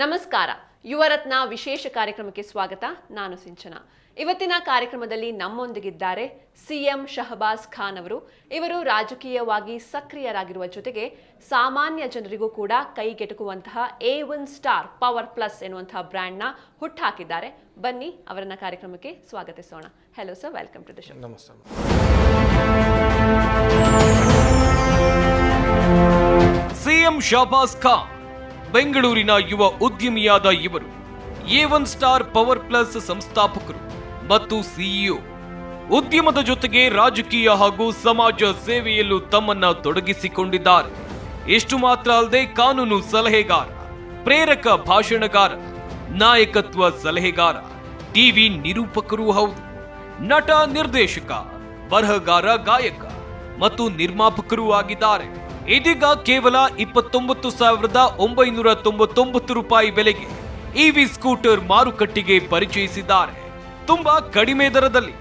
ನಮಸ್ಕಾರ. ಯುವರತ್ನ ವಿಶೇಷ ಕಾರ್ಯಕ್ರಮಕ್ಕೆ ಸ್ವಾಗತ. ನಾನು ಸಿಂಚನ. ಇವತ್ತಿನ ಕಾರ್ಯಕ್ರಮದಲ್ಲಿ ನಮ್ಮೊಂದಿಗಿದ್ದಾರೆ ಸಿಎಂ ಶಹಬಾಜ್ ಖಾನ್ ಅವರು. ಇವರು ರಾಜಕೀಯವಾಗಿ ಸಕ್ರಿಯರಾಗಿರುವ ಜೊತೆಗೆ ಸಾಮಾನ್ಯ ಜನರಿಗೂ ಕೂಡ ಕೈಗೆಟುಕುವಂತಹ A one star power plus ಎನ್ನುವಂತಹ ಬ್ರ್ಯಾಂಡ್ನ ಹುಟ್ಟಾಕಿದ್ದಾರೆ ಬನ್ನಿ ಅವರನ್ನ ಕಾರ್ಯಕ್ರಮಕ್ಕೆ ಸ್ವಾಗತಿಸೋಣ. Hello sir welcome to the show ನಮಸ್ತೆ ಸಿಎಂ ಶಹಬಾಜ್ ಖಾನ್ ಬೆಂಗಳೂರಿನ ಯುವ ಉದ್ಯಮಿಯಾದ ಇವರು A one star power plus ಸಂಸ್ಥಾಪಕರು ಮತ್ತು ಸಿಇಒ ಉದ್ಯಮದ ಜೊತೆಗೆ ರಾಜಕೀಯ ಹಾಗೂ ಸಮಾಜ ಸೇವೆಯಲ್ಲೂ ತಮ್ಮನ್ನ ತೊಡಗಿಸಿಕೊಂಡಿದ್ದಾರೆ. ಇಷ್ಟು ಮಾತ್ರ ಅಲ್ಲದೆ ಕಾನೂನು ಸಲಹೆಗಾರ, ಪ್ರೇರಕ ಭಾಷಣಗಾರ, ನಾಯಕತ್ವ ಸಲಹೆಗಾರ ಟಿವಿ ನಿರೂಪಕರು ಹೌದು. ನಟ ನಿರ್ದೇಶಕ, ಬರಹಗಾರ, ಗಾಯಕ ಮತ್ತು ನಿರ್ಮಾಪಕರೂ ಆಗಿದ್ದಾರೆ. ಇದೀಗ ಕೇವಲ ಇಪ್ಪತ್ತೊಂಬತ್ತು ಸಾವಿರದ ಒಂಬೈನೂರ ತೊಂಬತ್ತೊಂಬತ್ತು ರೂಪಾಯಿ ಬೆಲೆಗೆ ಇವಿ ಸ್ಕೂಟರ್ ಮಾರುಕಟ್ಟೆಗೆ ಪರಿಚಯಿಸಿದ್ದಾರೆ. ತುಂಬಾ ಕಡಿಮೆ ದರದಲ್ಲಿ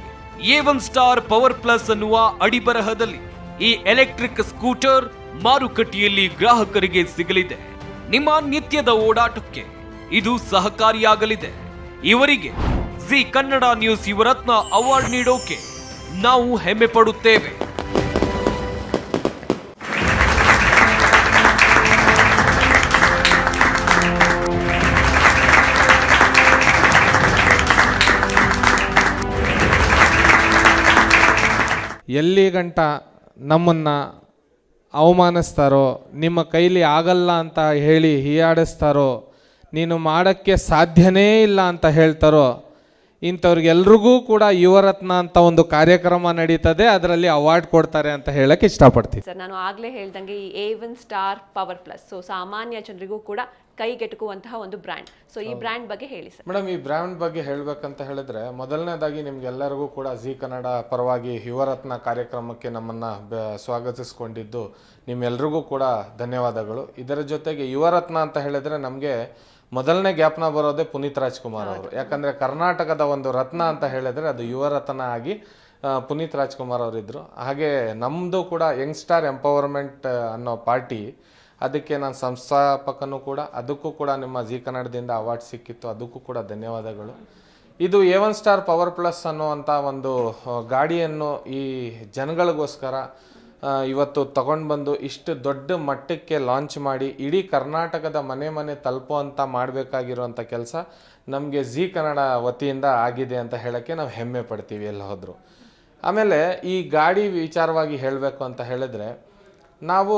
A one star power plus ಅನ್ನುವ ಅಡಿಬರಹದಲ್ಲಿ ಈ ಎಲೆಕ್ಟ್ರಿಕ್ ಸ್ಕೂಟರ್ ಮಾರುಕಟ್ಟೆಯಲ್ಲಿ ಗ್ರಾಹಕರಿಗೆ ಸಿಗಲಿದೆ. ನಿಮ್ಮ ನಿತ್ಯದ ಓಡಾಟಕ್ಕೆ ಇದು ಸಹಕಾರಿಯಾಗಲಿದೆ. ಇವರಿಗೆ Zee Kannada news Yuvaratna award ನೀಡೋಕೆ ನಾವು ಹೆಮ್ಮೆ ಪಡುತ್ತೇವೆ. ಎಲ್ಲಿ ಗಂಟ ನಮ್ಮನ್ನು ಅವಮಾನಿಸ್ತಾರೋ, ನಿಮ್ಮ ಕೈಲಿ ಆಗಲ್ಲ ಅಂತ ಹೇಳಿ ಹೀಯಾಡಿಸ್ತಾರೋ, ನೀನು ಮಾಡೋಕ್ಕೆ ಸಾಧ್ಯನೇ ಇಲ್ಲ ಅಂತ ಹೇಳ್ತಾರೋ, ಇಂಥವ್ರಿಗೆಲ್ರಿಗೂ ಕೂಡ ಯುವರತ್ನ ಅಂತ ಒಂದು ಕಾರ್ಯಕ್ರಮ ನಡೀತದೆ, ಅದರಲ್ಲಿ ಅವಾರ್ಡ್ ಕೊಡ್ತಾರೆ ಅಂತ ಹೇಳಕ್ಕೆ ಇಷ್ಟಪಡ್ತೀನಿ. ಸರ್, ನಾನು ಆಗಲೇ ಹೇಳ್ದಂಗೆ ಈ A one star power plus so ಸಾಮಾನ್ಯ ಜನರಿಗೂ ಕೂಡ ಕೈಗೆಟುಕುವಂತಹ ಒಂದು ಬ್ರ್ಯಾಂಡ್. ಸೊ ಈ ಬ್ರ್ಯಾಂಡ್ ಬಗ್ಗೆ ಹೇಳಿ ಸರ್. ಮೇಡಮ್ ಈ ಬ್ರ್ಯಾಂಡ್ ಬಗ್ಗೆ ಹೇಳಬೇಕಂತ ಹೇಳಿದ್ರೆ ಮೊದಲನೇದಾಗಿ ನಿಮ್ಗೆಲ್ಲರಿಗೂ ಕೂಡ ಜಿ ಕನ್ನಡ ಪರವಾಗಿ ಯುವರತ್ನ ಕಾರ್ಯಕ್ರಮಕ್ಕೆ ನಮ್ಮನ್ನು ಸ್ವಾಗತಿಸಿಕೊಂಡಿದ್ದು ನಿಮ್ಮೆಲ್ರಿಗೂ ಕೂಡ ಧನ್ಯವಾದಗಳು. ಇದರ ಜೊತೆಗೆ ಯುವರತ್ನ ಅಂತ ಹೇಳಿದ್ರೆ ನಮಗೆ ಮೊದಲನೇ ಗ್ಯಾಪ್ನ ಬರೋದೇ ಪುನೀತ್ ರಾಜ್ಕುಮಾರ್ ಅವರು. ಯಾಕಂದ್ರೆ ಕರ್ನಾಟಕದ ಒಂದು ರತ್ನ ಅಂತ ಹೇಳಿದ್ರೆ ಅದು ಯುವರತ್ನ ಆಗಿ ಪುನೀತ್ ರಾಜ್ಕುಮಾರ್ ಅವರಿದ್ದರು ಹಾಗೆ ನಮ್ಮದು ಕೂಡ ಯಂಗ್ಸ್ಟಾರ್ ಎಂಪವರ್ಮೆಂಟ್ ಅನ್ನೋ ಪಾರ್ಟಿ ಅದಕ್ಕೆ ನಾನು ಸಂಸ್ಥಾಪಕನೂ ಕೂಡ, ಅದಕ್ಕೂ ಕೂಡ ನಿಮ್ಮ ಜಿ ಕನ್ನಡದಿಂದ ಅವಾರ್ಡ್ ಸಿಕ್ಕಿತ್ತು, ಅದಕ್ಕೂ ಕೂಡ ಧನ್ಯವಾದಗಳು. ಇದು A one star power plus ಅನ್ನುವಂಥ ಒಂದು ಗಾಡಿಯನ್ನು ಈ ಜನಗಳಿಗೋಸ್ಕರ ಇವತ್ತು ತಗೊಂಡು ಬಂದು ಇಷ್ಟು ದೊಡ್ಡ ಮಟ್ಟಕ್ಕೆ ಲಾಂಚ್ ಮಾಡಿ, ಇಡೀ ಕರ್ನಾಟಕದ ಮನೆ ಮನೆ ತಲುಪುವಂಥ ಮಾಡಬೇಕಾಗಿರುವಂಥ ಕೆಲಸ ನಮಗೆ ಜಿ ಕನ್ನಡ ವತಿಯಿಂದ ಆಗಿದೆ ಅಂತ ಹೇಳೋಕ್ಕೆ ನಾವು ಹೆಮ್ಮೆ ಪಡ್ತೀವಿ ಎಲ್ಲ ಆಮೇಲೆ ಈ ಗಾಡಿ ವಿಚಾರವಾಗಿ ಹೇಳಬೇಕು ಅಂತ ಹೇಳಿದ್ರೆ ನಾವು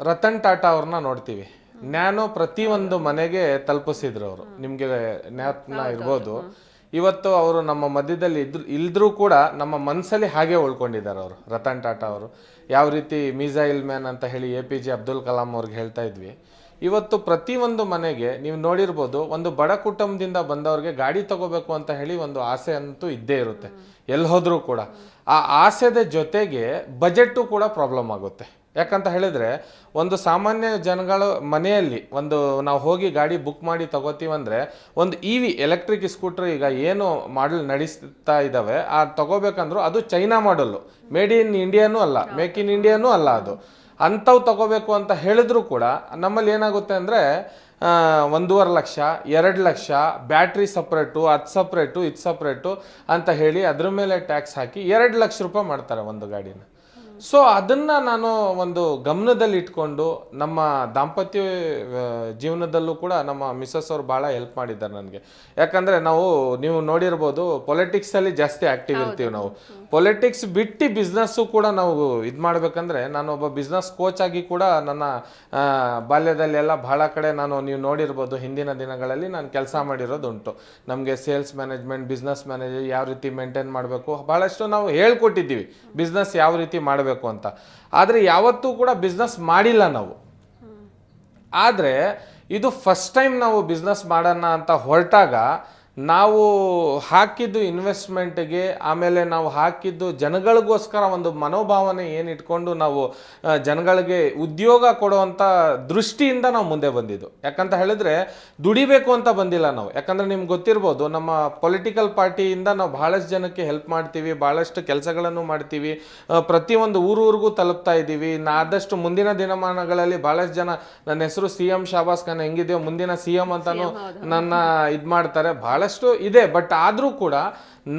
ರತನ್ ಟಾಟಾ ಅವ್ರನ್ನ ನೋಡ್ತೀವಿ. ನ್ಯಾನೋ ಪ್ರತಿಯೊಂದು ಮನೆಗೆ ತಲುಪಿಸಿದ್ರು ಅವರು. ನಿಮಗೆ ಜ್ಞಾಪನ ಇರ್ಬೋದು. ಇವತ್ತು ಅವರು ನಮ್ಮ ಮಧ್ಯದಲ್ಲಿ ಇದ್ರು ಇಲ್ದ್ರೂ ಕೂಡ ನಮ್ಮ ಮನಸ್ಸಲ್ಲಿ ಹಾಗೆ ಉಳ್ಕೊಂಡಿದ್ದಾರೆ ಅವರು ರತನ್ ಟಾಟಾ ಅವರು. ಯಾವ ರೀತಿ ಮಿಸೈಲ್ ಮ್ಯಾನ್ ಅಂತ ಹೇಳಿ A P J Abdul Kalam ಅವ್ರಿಗೆ ಹೇಳ್ತಾ ಇದ್ವಿ. ಇವತ್ತು ಪ್ರತಿಯೊಂದು ಮನೆಗೆ ನೀವು ನೋಡಿರ್ಬೋದು ಒಂದು ಬಡ ಕುಟುಂಬದಿಂದ ಬಂದವ್ರಿಗೆ ಗಾಡಿ ತಗೋಬೇಕು ಅಂತ ಹೇಳಿ ಒಂದು ಆಸೆ ಅಂತೂ ಇದ್ದೇ ಇರುತ್ತೆ. ಎಲ್ಲಿ ಹೋದರೂ ಕೂಡ. ಆ ಆಸೆದ ಜೊತೆಗೆ ಬಜೆಟ್ಟು ಕೂಡ ಪ್ರಾಬ್ಲಮ್ ಆಗುತ್ತೆ. ಯಾಕಂತ ಹೇಳಿದ್ರೆ, ಒಂದು ಸಾಮಾನ್ಯ ಜನಗಳು ಮನೆಯಲ್ಲಿ ಒಂದು ನಾವು ಹೋಗಿ ಗಾಡಿ ಬುಕ್ ಮಾಡಿ ತಗೋತೀವಂದ್ರೆ ಒಂದು ಇ ವಿ ಎಲೆಕ್ಟ್ರಿಕ್ ಸ್ಕೂಟರ್ ಈಗ ಏನು ಮಾಡಲ್ ನಡೆಸ್ತಾ ಇದ್ದಾವೆ ಆ ತಗೋಬೇಕಂದ್ರೂ ಅದು ಚೈನಾ ಮಾಡಲ್ಲು ಮೇಡ್ ಇನ್ ಇಂಡಿಯಾನೂ ಅಲ್ಲ ಮೇಕ್ ಇನ್ ಇಂಡಿಯಾನೂ ಅಲ್ಲ ಅದು. ಅಂಥವು ತಗೋಬೇಕು ಅಂತ ಹೇಳಿದ್ರು ಕೂಡ ನಮ್ಮಲ್ಲಿ ಏನಾಗುತ್ತೆ ಅಂದರೆ ಒಂದೂವರೆ ಲಕ್ಷ, ಎರಡು ಲಕ್ಷ, ಬ್ಯಾಟ್ರಿ ಸಪ್ರೇಟು, ಅದು ಸಪ್ರೇಟು, ಇದು ಸಪ್ರೇಟು ಅಂತ ಹೇಳಿ ಅದ್ರ ಮೇಲೆ ಟ್ಯಾಕ್ಸ್ ಹಾಕಿ ಎರಡು ಲಕ್ಷ ರೂಪಾಯಿ ಮಾಡ್ತಾರೆ ಒಂದು ಗಾಡಿನ. ಸೊ ಅದನ್ನು ನಾನು ಒಂದು ಗಮನದಲ್ಲಿ ಇಟ್ಕೊಂಡು ನಮ್ಮ ದಾಂಪತ್ಯ ಜೀವನದಲ್ಲೂ ಕೂಡ ನಮ್ಮ ಮಿಸ್ಸಸ್ ಅವ್ರು ಭಾಳ ಹೆಲ್ಪ್ ಮಾಡಿದ್ದಾರೆ ನನಗೆ. ಯಾಕಂದರೆ ನಾವು ನೀವು ನೋಡಿರ್ಬೋದು ಪೊಲಿಟಿಕ್ಸಲ್ಲಿ ಜಾಸ್ತಿ ಆ್ಯಕ್ಟಿವ್ ಇರ್ತೀವಿ ನಾವು. ಪೊಲಿಟಿಕ್ಸ್ ಬಿಟ್ಟು ಬಿಸ್ನೆಸ್ಸು ಕೂಡ ನಾವು ಇದು ಮಾಡಬೇಕಂದ್ರೆ ನಾನು ಒಬ್ಬ ಬಿಸ್ನೆಸ್ ಕೋಚ್ ಆಗಿ ಕೂಡ ನನ್ನ ಬಾಲ್ಯದಲ್ಲಿ ಎಲ್ಲ ಭಾಳ ಕಡೆ ನಾನು ನೀವು ನೋಡಿರ್ಬೋದು ಹಿಂದಿನ ದಿನಗಳಲ್ಲಿ ನಾನು ಕೆಲಸ ಮಾಡಿರೋದುಂಟು. ನಮಗೆ ಸೇಲ್ಸ್ ಮ್ಯಾನೇಜ್ಮೆಂಟ್ ಬಿಸ್ನೆಸ್ ಮ್ಯಾನೇಜರ್ ಯಾವ ರೀತಿ ಮೇಂಟೈನ್ ಮಾಡಬೇಕು ಭಾಳಷ್ಟು ನಾವು ಹೇಳ್ಕೊಟ್ಟಿದ್ದೀವಿ. ಬಿಸ್ನೆಸ್ ಯಾವ ರೀತಿ ಮಾಡಬೇಕು ಅಂತ. ಆದರೆ ಯಾವತ್ತೂ ಕೂಡ ಬಿಸ್ನೆಸ್ ಮಾಡಿಲ್ಲ ನಾವು. ಆದರೆ ಇದು ಫಸ್ಟ್ ಟೈಮ್ ನಾವು ಬಿಸ್ನೆಸ್ ಮಾಡೋಣ ಅಂತ ಹೊರಟಾಗ ನಾವು ಹಾಕಿದ್ದು ಇನ್ವೆಸ್ಟ್ಮೆಂಟ್ಗೆ ಆಮೇಲೆ ನಾವು ಹಾಕಿದ್ದು ಜನಗಳಿಗೋಸ್ಕರ ಒಂದು ಮನೋಭಾವನೆ ಏನು ಇಟ್ಕೊಂಡು ನಾವು ಜನಗಳಿಗೆ ಉದ್ಯೋಗ ಕೊಡುವಂಥ ದೃಷ್ಟಿಯಿಂದ ನಾವು ಮುಂದೆ ಬಂದಿದ್ದು. ಯಾಕಂತ ಹೇಳಿದ್ರೆ ದುಡಿಬೇಕು ಅಂತ ಬಂದಿಲ್ಲ ನಾವು. ಯಾಕಂದ್ರೆ ನಿಮ್ಗೆ ಗೊತ್ತಿರ್ಬೋದು ನಮ್ಮ ಪೊಲಿಟಿಕಲ್ ಪಾರ್ಟಿಯಿಂದ ನಾವು ಭಾಳಷ್ಟು ಜನಕ್ಕೆ ಹೆಲ್ಪ್ ಮಾಡ್ತೀವಿ ಭಾಳಷ್ಟು ಕೆಲಸಗಳನ್ನು ಮಾಡ್ತೀವಿ. ಪ್ರತಿಯೊಂದು ಊರೂರಿಗೂ ತಲುಪ್ತಾ ಇದ್ದೀವಿ. ನಾ ಆದಷ್ಟು ಮುಂದಿನ ದಿನಮಾನಗಳಲ್ಲಿ ಭಾಳಷ್ಟು ಜನ ನನ್ನ ಹೆಸರು ಸಿ ಎಂ ಶಾಬಾಸ್ ಖಾನ್ ಹೆಂಗಿದೆಯೋ ಮುಂದಿನ ಸಿ ಎಂ ಅಂತಾನು ನನ್ನ ಇದು ಮಾಡ್ತಾರೆ ಬಹಳಷ್ಟು ಇದೆ. ಬಟ್ ಆದರೂ ಕೂಡ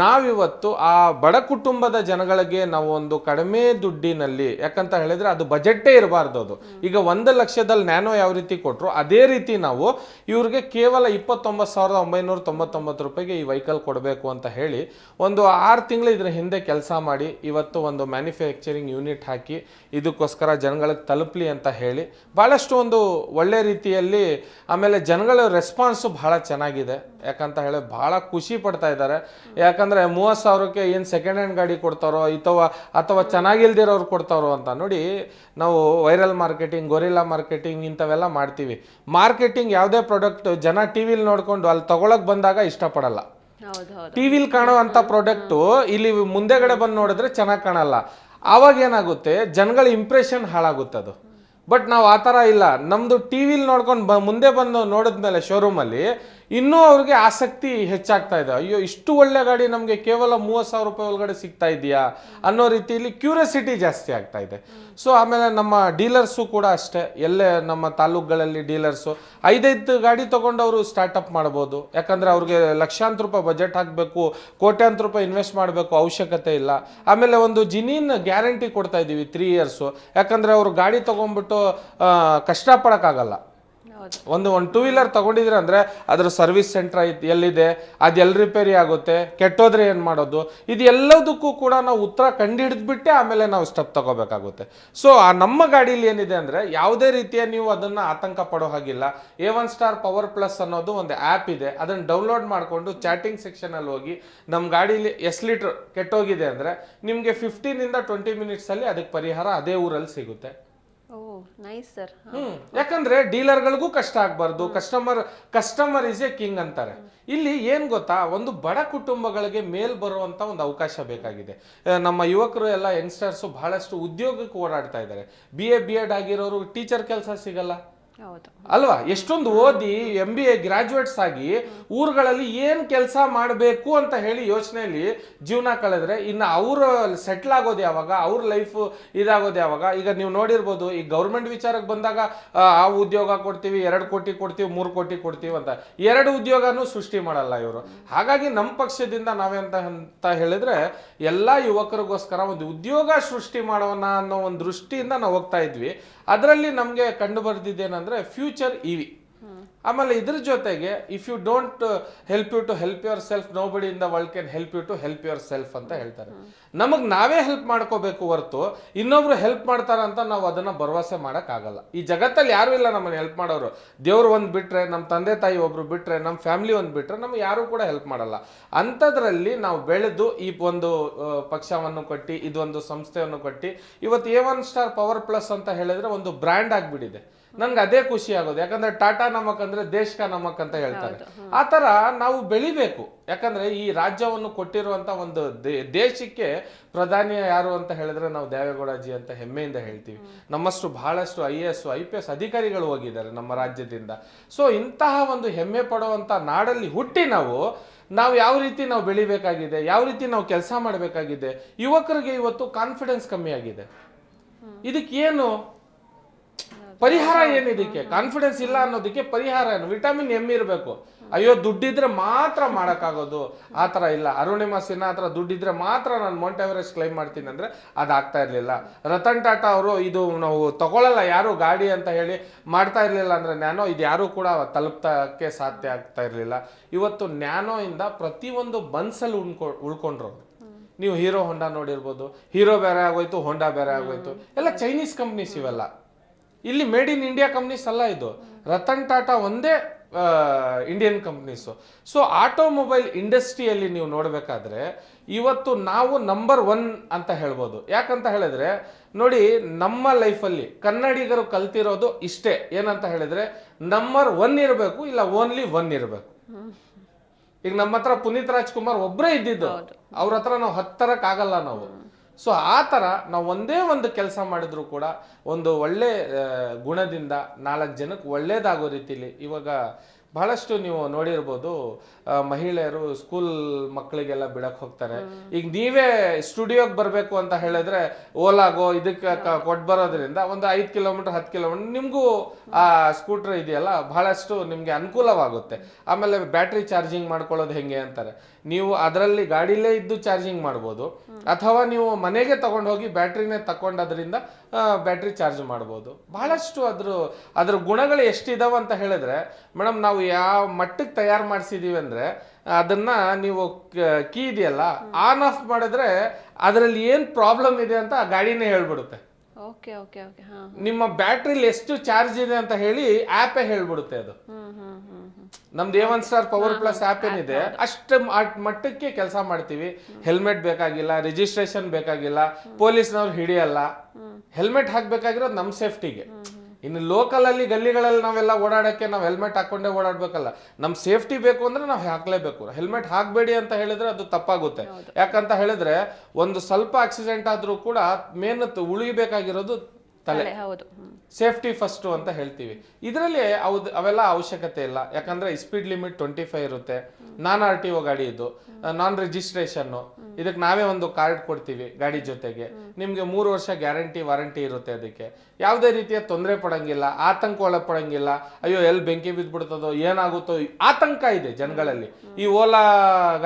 ನಾವಿವತ್ತು ಆ ಬಡ ಕುಟುಂಬದ ಜನಗಳಿಗೆ ನಾವು ಒಂದು ಕಡಿಮೆ ದುಡ್ಡಿನಲ್ಲಿ ಯಾಕಂತ ಹೇಳಿದ್ರೆ ಅದು ಬಜೆಟ್ಟೇ ಇರಬಾರ್ದು ಅದು. ಈಗ ಒಂದು ಲಕ್ಷದಲ್ಲಿ ನ್ಯಾನೋ ಯಾವ ರೀತಿ ಕೊಟ್ಟರು ಅದೇ ರೀತಿ ನಾವು ಇವ್ರಿಗೆ ಕೇವಲ ಇಪ್ಪತ್ತೊಂಬತ್ತು ಸಾವಿರದ ಒಂಬೈನೂರ ತೊಂಬತ್ತೊಂಬತ್ತು ರೂಪಾಯಿಗೆ ಈ ವೆಹಿಕಲ್ ಕೊಡಬೇಕು ಅಂತ ಹೇಳಿ ಒಂದು ಆರು ತಿಂಗಳು ಇದರ ಹಿಂದೆ ಕೆಲಸ ಮಾಡಿ ಇವತ್ತು ಒಂದು ಮ್ಯಾನುಫ್ಯಾಕ್ಚರಿಂಗ್ ಯೂನಿಟ್ ಹಾಕಿ ಇದಕ್ಕೋಸ್ಕರ ಜನಗಳಿಗೆ ತಲುಪಲಿ ಅಂತ ಹೇಳಿ ಭಾಳಷ್ಟು ಒಂದು ಒಳ್ಳೆ ರೀತಿಯಲ್ಲಿ ಆಮೇಲೆ ಜನಗಳ ರೆಸ್ಪಾನ್ಸು ಬಹಳ ಚೆನ್ನಾಗಿದೆ. ಯಾಕಂತ ಹೇಳಿ ಭಾಳ ಖುಷಿ ಪಡ್ತಾ ಇದ್ದಾರೆ. ಯಾಕಂದ್ರೆ ಮೂವತ್ತು ಸಾವಿರಕ್ಕೆ ಏನು ಸೆಕೆಂಡ್ ಹ್ಯಾಂಡ್ ಗಾಡಿ ಕೊಡ್ತಾರೋ ಅಥವಾ ಅಥವಾ ಚೆನ್ನಾಗಿಲ್ದಿರೋರು ಕೊಡ್ತಾರೋ ಅಂತ ನೋಡಿ ನಾವು ವೈರಲ್ ಮಾರ್ಕೆಟಿಂಗ್ ಗೊರಿಲ್ಲಾ ಮಾರ್ಕೆಟಿಂಗ್ ಇಂಥವೆಲ್ಲ ಮಾಡ್ತೀವಿ. ಮಾರ್ಕೆಟಿಂಗ್ ಯಾವುದೇ ಪ್ರಾಡಕ್ಟ್ ಜನ ಟಿ ವಿಲಿ ನೋಡ್ಕೊಂಡು ಅಲ್ಲಿ ತೊಗೊಳಕ್ಕೆ ಬಂದಾಗ ಇಷ್ಟಪಡಲ್ಲ. ಟಿ ಟಿವಿಲಿ ಕಾಣೋ ಅಂಥ ಪ್ರಾಡಕ್ಟು ಇಲ್ಲಿ ಮುಂದೆಗಡೆ ಬಂದು ನೋಡಿದ್ರೆ ಚೆನ್ನಾಗಿ ಕಾಣಲ್ಲ. ಆವಾಗ ಏನಾಗುತ್ತೆ? ಜನಗಳ ಇಂಪ್ರೆಷನ್ ಹಾಳಾಗುತ್ತೆ ಅದು. ಬಟ್ ನಾವು ಆ ಥರ ಇಲ್ಲ. ನಮ್ಮದು ಟಿ ವಿಲಿ ನೋಡ್ಕೊಂಡು ಬ ಮುಂದೆ ಬಂದು ನೋಡಿದ್ಮೇಲೆ ಶೋರೂಮಲ್ಲಿ ಇನ್ನೂ ಅವ್ರಿಗೆ ಆಸಕ್ತಿ ಹೆಚ್ಚಾಗ್ತಾ ಇದೆ. ಅಯ್ಯೋ, ಇಷ್ಟು ಒಳ್ಳೆ ಗಾಡಿ ನಮಗೆ ಕೇವಲ ಮೂವತ್ತು ಸಾವಿರ ರೂಪಾಯಿ ಒಳಗಡೆ ಸಿಗ್ತಾ ಇದೆಯಾ? ಅನ್ನೋ ರೀತಿಯಲ್ಲಿ ಕ್ಯೂರಿಯಾಸಿಟಿ ಜಾಸ್ತಿ ಆಗ್ತಾ ಇದೆ. ಸೊ ಆಮೇಲೆ ನಮ್ಮ ಡೀಲರ್ಸು ಕೂಡ ಅಷ್ಟೇ. ಎಲ್ಲೇ ನಮ್ಮ ತಾಲೂಕುಗಳಲ್ಲಿ ಡೀಲರ್ಸು. ಐದೈದು ಗಾಡಿ ತೊಗೊಂಡವರು ಸ್ಟಾರ್ಟಪ್ ಮಾಡ್ಬೋದು. ಯಾಕಂದರೆ ಅವ್ರಿಗೆ ಲಕ್ಷಾಂತರ ರೂಪಾಯಿ ಬಜೆಟ್ ಹಾಕಬೇಕು, ಕೋಟ್ಯಾಂತರ ರೂಪಾಯಿ ಇನ್ವೆಸ್ಟ್ ಮಾಡಬೇಕು ಅವಶ್ಯಕತೆ ಇಲ್ಲ. ಆಮೇಲೆ ಒಂದು ಜಿನೀನ್ ಗ್ಯಾರಂಟಿ ಕೊಡ್ತಾ ಇದ್ದೀವಿ ತ್ರೀ ಇಯರ್ಸು ಯಾಕಂದರೆ ಅವರು ಗಾಡಿ ತೊಗೊಂಡ್ಬಿಟ್ಟು ಕಷ್ಟಪಡೋಕ್ಕಾಗಲ್ಲ. ಒಂದು ಒಂದು ಟೂ ವೀಲರ್ ತಗೊಂಡಿದ್ರೆ ಅಂದರೆ ಅದ್ರ ಸರ್ವಿಸ್ ಸೆಂಟರ್ ಐತಿ, ಎಲ್ಲಿದೆ, ಅದು ಎಲ್ಲಿ ರಿಪೇರಿ ಆಗುತ್ತೆ, ಕೆಟ್ಟೋದ್ರೆ ಏನು ಮಾಡೋದು? ಇದೆಲ್ಲದಕ್ಕೂ ಕೂಡ ನಾವು ಉತ್ತರ ಕಂಡುಹಿಡಿದ್ಬಿಟ್ಟೆ ಆಮೇಲೆ ನಾವು ಸ್ಟೆಪ್ ತಗೋಬೇಕಾಗುತ್ತೆ. ಸೊ ಆ ನಮ್ಮ ಗಾಡೀಲಿ ಏನಿದೆ ಅಂದ್ರೆ ಯಾವುದೇ ರೀತಿಯ ನೀವು ಅದನ್ನ ಆತಂಕ ಪಡೋ ಹಾಗಿಲ್ಲ. A one star power plus ಅನ್ನೋದು ಒಂದು ಆ್ಯಪ್ ಇದೆ. ಅದನ್ನ ಡೌನ್ಲೋಡ್ ಮಾಡಿಕೊಂಡು ಚಾಟಿಂಗ್ ಸೆಕ್ಷನ್ ಅಲ್ಲಿ ಹೋಗಿ ನಮ್ಮ ಗಾಡೀಲಿ ಎಷ್ಟು ಲೀಟರ್ ಕೆಟ್ಟೋಗಿದೆ ಅಂದ್ರೆ ನಿಮಗೆ ಫಿಫ್ಟೀನಿಂದ ಟ್ವೆಂಟಿ ಮಿನಿಟ್ಸ್ ಅಲ್ಲಿ ಅದಕ್ಕೆ ಪರಿಹಾರ ಅದೇ ಊರಲ್ಲಿ ಸಿಗುತ್ತೆ. Nice sir hmm. ಯಾಕಂದ್ರೆ ಡೀಲರ್ಗಳಿಗೂ ಕಷ್ಟ ಆಗ್ಬಾರ್ದು. Customer customer is a king ಅಂತಾರೆ. ಇಲ್ಲಿ ಏನ್ ಗೊತ್ತಾ? ಒಂದು ಬಡ ಕುಟುಂಬಗಳಿಗೆ ಮೇಲ್ ಬರುವಂತ ಒಂದು ಅವಕಾಶ ಬೇಕಾಗಿದೆ. ನಮ್ಮ ಯುವಕರು ಎಲ್ಲ ಯಂಗ್ಸ್ಟರ್ಸು ಬಹಳಷ್ಟು ಉದ್ಯೋಗಕ್ಕೆ ಓಡಾಡ್ತಾ ಇದ್ದಾರೆ. ಬಿ ಎ ಬಿ ಎಡ್ ಆಗಿರೋರು ಟೀಚರ್ ಕೆಲಸ ಸಿಗಲ್ಲ. ಅಲ್ವಾ? ಎಷ್ಟೊಂದು ಓದಿ ಎಂ ಬಿ ಎ ಗ್ರಾಜುಯೇಟ್ಸ್ ಆಗಿ ಊರುಗಳಲ್ಲಿ ಏನ್ ಕೆಲಸ ಮಾಡಬೇಕು ಅಂತ ಹೇಳಿ ಯೋಚನೆಯಲ್ಲಿ ಜೀವನ ಕಳೆದ್ರೆ ಇನ್ನು ಅವರು ಸೆಟ್ಲ್ ಆಗೋದು ಯಾವಾಗ? ಅವ್ರ ಲೈಫ್ ಇದಾಗೋದು ಯಾವಾಗ? ಈಗ ನೀವು ನೋಡಿರ್ಬೋದು ಈ ಗೌರ್ಮೆಂಟ್ ವಿಚಾರಕ್ಕೆ ಬಂದಾಗ ಆ, ಉದ್ಯೋಗ ಕೊಡ್ತೀವಿ ಎರಡು ಕೋಟಿ ಕೊಡ್ತೀವಿ ಮೂರು ಕೋಟಿ ಕೊಡ್ತೀವಿ ಅಂತ ಎರಡು ಉದ್ಯೋಗನೂ ಸೃಷ್ಟಿ ಮಾಡಲ್ಲ ಇವರು. ಹಾಗಾಗಿ ನಮ್ಮ ಪಕ್ಷದಿಂದ ನಾವೇಂತ ಅಂತ ಹೇಳಿದ್ರೆ ಎಲ್ಲ ಯುವಕರಿಗೋಸ್ಕರ ಒಂದು ಉದ್ಯೋಗ ಸೃಷ್ಟಿ ಮಾಡೋಣ ಅನ್ನೋ ಒಂದು ದೃಷ್ಟಿಯಿಂದ ನಾವು ಹೋಗ್ತಾ ಇದ್ವಿ. ಅದರಲ್ಲಿ ನಮಗೆ ಕಂಡು ಬರ್ದಿದ್ದೇನೆಂದ್ರೆ ಫ್ಯೂಚರ್ ಇವಿ ಆಮೇಲೆ ಇದ್ರ ಜೊತೆಗೆ if you don't help you to help yourself nobody in the world can help you to help yourself ಅಂತ ಹೇಳ್ತಾರೆ. ನಮಗೆ ನಾವೇ ಹೆಲ್ಪ್ ಮಾಡ್ಕೋಬೇಕು ಹೊರತು, ಇನ್ನೊಬ್ರು ಹೆಲ್ಪ್ ಮಾಡ್ತಾರ ಅಂತ ನಾವು ಅದನ್ನ ಭರವಸೆ ಆಗಲ್ಲ ಈ ಜಗತ್ತಲ್ಲಿ ಯಾರು ಇಲ್ಲ ನಮ್ಮನ್ನ ಹೆಲ್ಪ್ ಮಾಡೋರು. ದೇವ್ರು ಒಂದು ಬಿಟ್ರೆ ನಮ್ಮ ತಂದೆ ತಾಯಿ ಒಬ್ರು ಬಿಟ್ರೆ ನಮ್ಮ ಫ್ಯಾಮಿಲಿ ಒಂದು ಬಿಟ್ರೆ, ನಮ್ಗೆ ಯಾರು ಕೂಡ ಹೆಲ್ಪ್ ಮಾಡಲ್ಲ. ಅಂಥದ್ರಲ್ಲಿ ನಾವು ಬೆಳೆದು ಈ ಒಂದು ಪಕ್ಷವನ್ನು ಕಟ್ಟಿ, ಇದೊಂದು ಸಂಸ್ಥೆಯನ್ನು ಕಟ್ಟಿ, ಇವತ್ತು A one star power plus ಅಂತ ಹೇಳಿದ್ರೆ ಒಂದು ಬ್ರ್ಯಾಂಡ್ ಆಗ್ಬಿಟ್ಟಿದೆ. ನನ್ಗೆ ಅದೇ ಖುಷಿ ಆಗೋದು. ಯಾಕಂದ್ರೆ ಟಾಟಾ ನಮಕ್ ಅಂದ್ರೆ ದೇಶಕ ನಮಕ್ ಅಂತ ಹೇಳ್ತಾರೆ. ಆ ತರ ನಾವು ಬೆಳಿಬೇಕು. ಯಾಕಂದ್ರೆ ಈ ರಾಜ್ಯವನ್ನು ಕೊಟ್ಟಿರುವಂತ ಒಂದು ದೇಶಕ್ಕೆ ಪ್ರಧಾನಿ ಯಾರು ಅಂತ ಹೇಳಿದ್ರೆ ನಾವು ದೇವೇಗೌಡಜಿ ಅಂತ ಹೆಮ್ಮೆಯಿಂದ ಹೇಳ್ತೀವಿ. ನಮ್ಮಷ್ಟು ಬಹಳಷ್ಟು I S I P S ಅಧಿಕಾರಿಗಳು ಹೋಗಿದ್ದಾರೆ ನಮ್ಮ ರಾಜ್ಯದಿಂದ. ಸೊ ಇಂತಹ ಒಂದು ಹೆಮ್ಮೆ ಪಡುವಂತ ನಾಡಲ್ಲಿ ಹುಟ್ಟಿ ನಾವು ನಾವು ಯಾವ ರೀತಿ ನಾವು ಬೆಳಿಬೇಕಾಗಿದೆ ಯಾವ ರೀತಿ ನಾವು ಕೆಲಸ ಮಾಡಬೇಕಾಗಿದೆ ಯುವಕರಿಗೆ ಇವತ್ತು ಕಾನ್ಫಿಡೆನ್ಸ್ ಕಮ್ಮಿ ಆಗಿದೆ ಇದಕ್ಕೇನು ಪರಿಹಾರ ಏನಿದಕ್ಕೆ ಕಾನ್ಫಿಡೆನ್ಸ್ ಇಲ್ಲ ಅನ್ನೋದಕ್ಕೆ ಪರಿಹಾರ ಏನು? ವಿಟಮಿನ್ ಎಂ ಇರಬೇಕು. ಅಯ್ಯೋ ದುಡ್ಡಿದ್ರೆ ಮಾತ್ರ ಮಾಡೋಕ್ಕಾಗೋದು. ಆ ಥರ ಇಲ್ಲ. ಅರುಣಿಮಾ ಸಿನ್ಹಾ ಹತ್ರ ದುಡ್ಡಿದ್ರೆ ಮಾತ್ರ ನಾನು ಮೌಂಟ್ ಎವರೆಸ್ಟ್ ಕ್ಲೈಮ್ ಮಾಡ್ತೀನಿ ಅಂದರೆ ಅದಾಗ್ತಾ ಇರಲಿಲ್ಲ. ರತನ್ ಟಾಟಾ ಅವರು ಇದು ನಾವು ತಗೊಳ್ಳಲ್ಲ ಯಾರು ಗಾಡಿ ಅಂತ ಹೇಳಿ ಮಾಡ್ತಾ ಇರಲಿಲ್ಲ ಅಂದರೆ ನ್ಯಾನೋ ಇದು ಯಾರು ಕೂಡ ತಲುಪ್ತಕ್ಕೆ ಸಾಧ್ಯ ಆಗ್ತಾ ಇರಲಿಲ್ಲ. ಇವತ್ತು ನ್ಯಾನೋ ಇಂದ ಪ್ರತಿಯೊಂದು ಬನ್ಸಲ್ಲಿ ಉಳ್ಕೊ ಉಳ್ಕೊಂಡ್ರು. ನೀವು ಹೀರೋ ಹೊಂಡಾ ನೋಡಿರ್ಬೋದು. ಹೀರೋ ಬೇರೆ ಆಗೋಯ್ತು ಹೊಂಡಾ ಬೇರೆ ಆಗೋಯ್ತು. ಎಲ್ಲ ಚೈನೀಸ್ ಕಂಪ್ನೀಸ್ ಇವೆಲ್ಲ. ಇಲ್ಲಿ ಮೇಡ್ ಇನ್ ಇಂಡಿಯಾ ಕಂಪ್ನೀಸ್ ಅಲ್ಲ ಇದು. ರತನ್ ಟಾಟಾ ಒಂದೇ ಇಂಡಿಯನ್ ಕಂಪ್ನೀಸು. ಸೊ ಆಟೋಮೊಬೈಲ್ ಇಂಡಸ್ಟ್ರಿಯಲ್ಲಿ ನೀವು ನೋಡಬೇಕಾದ್ರೆ ಇವತ್ತು ನಾವು ನಂಬರ್ ಒನ್ ಅಂತ ಹೇಳ್ಬೋದು. ಯಾಕಂತ ಹೇಳಿದ್ರೆ ನೋಡಿ ನಮ್ಮ ಲೈಫಲ್ಲಿ ಕನ್ನಡಿಗರು ಕಲ್ತಿರೋದು ಇಷ್ಟೇ. ಏನಂತ ಹೇಳಿದ್ರೆ ನಂಬರ್ ಒನ್ ಇರಬೇಕು ಇಲ್ಲ ಓನ್ಲಿ ಒನ್ ಇರಬೇಕು. ಈಗ ನಮ್ಮ ಹತ್ರ ಪುನೀತ್ ರಾಜ್ಕುಮಾರ್ ಒಬ್ಬರೇ ಇದ್ದಿದ್ದು. ಅವ್ರ ಹತ್ರ ನಾವು ಹತ್ತರಕ್ಕಾಗಲ್ಲ ನಾವು. ಸೊ ಆ ಥರ ನಾವು ಒಂದೇ ಒಂದು ಕೆಲಸ ಮಾಡಿದ್ರು ಕೂಡ ಒಂದು ಒಳ್ಳೆ ಗುಣದಿಂದ ನಾಲ್ಕು ಜನಕ್ಕೆ ಒಳ್ಳೇದಾಗೋ ರೀತಿಲಿ ಇವಾಗ ಬಹಳಷ್ಟು ನೀವು ನೋಡಿರ್ಬೋದು ಮಹಿಳೆಯರು ಸ್ಕೂಲ್ ಮಕ್ಕಳಿಗೆಲ್ಲ ಬಿಡಕ್ ಹೋಗ್ತಾರೆ. ಈಗ ನೀವೇ ಸ್ಟುಡಿಯೋಗೆ ಬರಬೇಕು ಅಂತ ಹೇಳಿದ್ರೆ ಓಲಾಗೋ ಇದಕ್ಕೆ ಕೊಟ್ಟು ಬರೋದ್ರಿಂದ ಒಂದು ಐದು ಕಿಲೋಮೀಟರ್ ಹತ್ತು ಕಿಲೋಮೀಟರ್ ನಿಮಗೂ ಆ ಸ್ಕೂಟರ್ ಇದೆಯಲ್ಲ ಬಹಳಷ್ಟು ನಿಮಗೆ ಅನುಕೂಲವಾಗುತ್ತೆ. ಆಮೇಲೆ ಬ್ಯಾಟ್ರಿ ಚಾರ್ಜಿಂಗ್ ಮಾಡ್ಕೊಳ್ಳೋದು ಹೆಂಗೆ ಅಂತಾರೆ. ನೀವು ಅದರಲ್ಲಿ ಗಾಡಿಲೇ ಇದ್ದು ಚಾರ್ಜಿಂಗ್ ಮಾಡ್ಬೋದು. ಅಥವಾ ನೀವು ಮನೆಗೆ ತಗೊಂಡು ಹೋಗಿ ಬ್ಯಾಟ್ರಿನೇ ತಕೊಂಡದ್ರಿಂದ ಬ್ಯಾಟ್ರಿ ಚಾರ್ಜ್ ಮಾಡ್ಬೋದು. ಬಹಳಷ್ಟು ಅದ್ರ ಅದ್ರ ಗುಣಗಳು ಎಷ್ಟಿದಾವೆ ಅಂತ ಹೇಳಿದ್ರೆ ಮೇಡಮ್ ನಾವು ಯಾವ ಮಟ್ಟಕ್ಕೆ ತಯಾರು ಮಾಡಿಸಿದೀವಿ ಅಂದ್ರೆ ಅದನ್ನ ನೀವು ಕೀ ಇದೆಯಲ್ಲ ಆನ್ ಆಫ್ ಮಾಡಿದ್ರೆ ಅದರಲ್ಲಿ ಏನು ಪ್ರಾಬ್ಲಮ್ ಇದೆ ಅಂತ ಆ ಗಾಡಿನೇ ಹೇಳ್ಬಿಡುತ್ತೆ. ಓಕೆ ಓಕೆ ಓಕೆ ಹಾ ನಿಮ್ಮ ಬ್ಯಾಟ್ರಿಲಿ ಎಷ್ಟು ಚಾರ್ಜ್ ಇದೆ ಅಂತ ಹೇಳಿ ಆ್ಯಪೇ ಹೇಳ್ಬಿಡುತ್ತೆ ಅದು. ನಮ್ದು A one star power plus app ಏನಿದೆ ಅಷ್ಟು ಮಟ್ಟಕ್ಕೆ ಕೆಲಸ ಮಾಡ್ತೀವಿ. ಹೆಲ್ಮೆಟ್ ಬೇಕಾಗಿಲ್ಲ ರಿಜಿಸ್ಟ್ರೇಷನ್ ಬೇಕಾಗಿಲ್ಲ ಪೊಲೀಸ್ನವ್ರು ಹಿಡಿಯಲ್ಲ. ಹೆಲ್ಮೆಟ್ ಹಾಕ್ಬೇಕಾಗಿರೋದು ನಮ್ಮ ಸೇಫ್ಟಿಗೆ ಇನ್ನು ಲೋಕಲ್ ಅಲ್ಲಿ ಗಲ್ಲಿಗಳಲ್ಲಿ ನಾವೆಲ್ಲ ಓಡಾಡಕ್ಕೆ ನಾವು ಹೆಲ್ಮೆಟ್ ಹಾಕೊಂಡೇ ಓಡಾಡಬೇಕಲ್ಲ. ನಮ್ ಸೇಫ್ಟಿ ಬೇಕು ಅಂದ್ರೆ ನಾವು ಹಾಕ್ಲೇಬೇಕು. ಹೆಲ್ಮೆಟ್ ಹಾಕ್ಬೇಡಿ ಅಂತ ಹೇಳಿದ್ರೆ ಅದು ತಪ್ಪಾಗುತ್ತೆ. ಯಾಕಂತ ಹೇಳಿದ್ರೆ ಒಂದು ಸ್ವಲ್ಪ ಆಕ್ಸಿಡೆಂಟ್ ಆದ್ರೂ ಕೂಡ ಮೇನ್ ಉಳಿಬೇಕಾಗಿರೋದು ತಲೆ. ಹೌದು. ಸೇಫ್ಟಿ ಫಸ್ಟು ಅಂತ ಹೇಳ್ತೀವಿ. ಇದರಲ್ಲಿ ಅವ್ದು ಅವೆಲ್ಲ ಅವಶ್ಯಕತೆ ಇಲ್ಲ. ಯಾಕಂದ್ರೆ ಸ್ಪೀಡ್ ಲಿಮಿಟ್ ಟ್ವೆಂಟಿ ಫೈವ್ ಇರುತ್ತೆ. ನಾನ್ ಆರ್ ಟಿ ಒ ಗಾಡಿ ಇದು. ನಾನ್ ರಿಜಿಸ್ಟ್ರೇಷನ್ನು ಇದಕ್ಕೆ ನಾವೇ ಒಂದು ಕಾರ್ಡ್ ಕೊಡ್ತೀವಿ ಗಾಡಿ ಜೊತೆಗೆ. ನಿಮಗೆ ಮೂರು ವರ್ಷ ಗ್ಯಾರಂಟಿ ವಾರಂಟಿ ಇರುತ್ತೆ ಅದಕ್ಕೆ. ಯಾವುದೇ ರೀತಿಯ ತೊಂದರೆ ಪಡೋಂಗಿಲ್ಲ ಆತಂಕ ಒಳಪಡೋಂಗಿಲ್ಲ ಅಯ್ಯೋ ಎಲ್ಲಿ ಬೆಂಕಿ ಬಿದ್ದುಬಿಡ್ತದೋ ಏನಾಗುತ್ತೋ ಆತಂಕ ಇದೆ ಜನಗಳಲ್ಲಿ. ಈ ಓಲಾ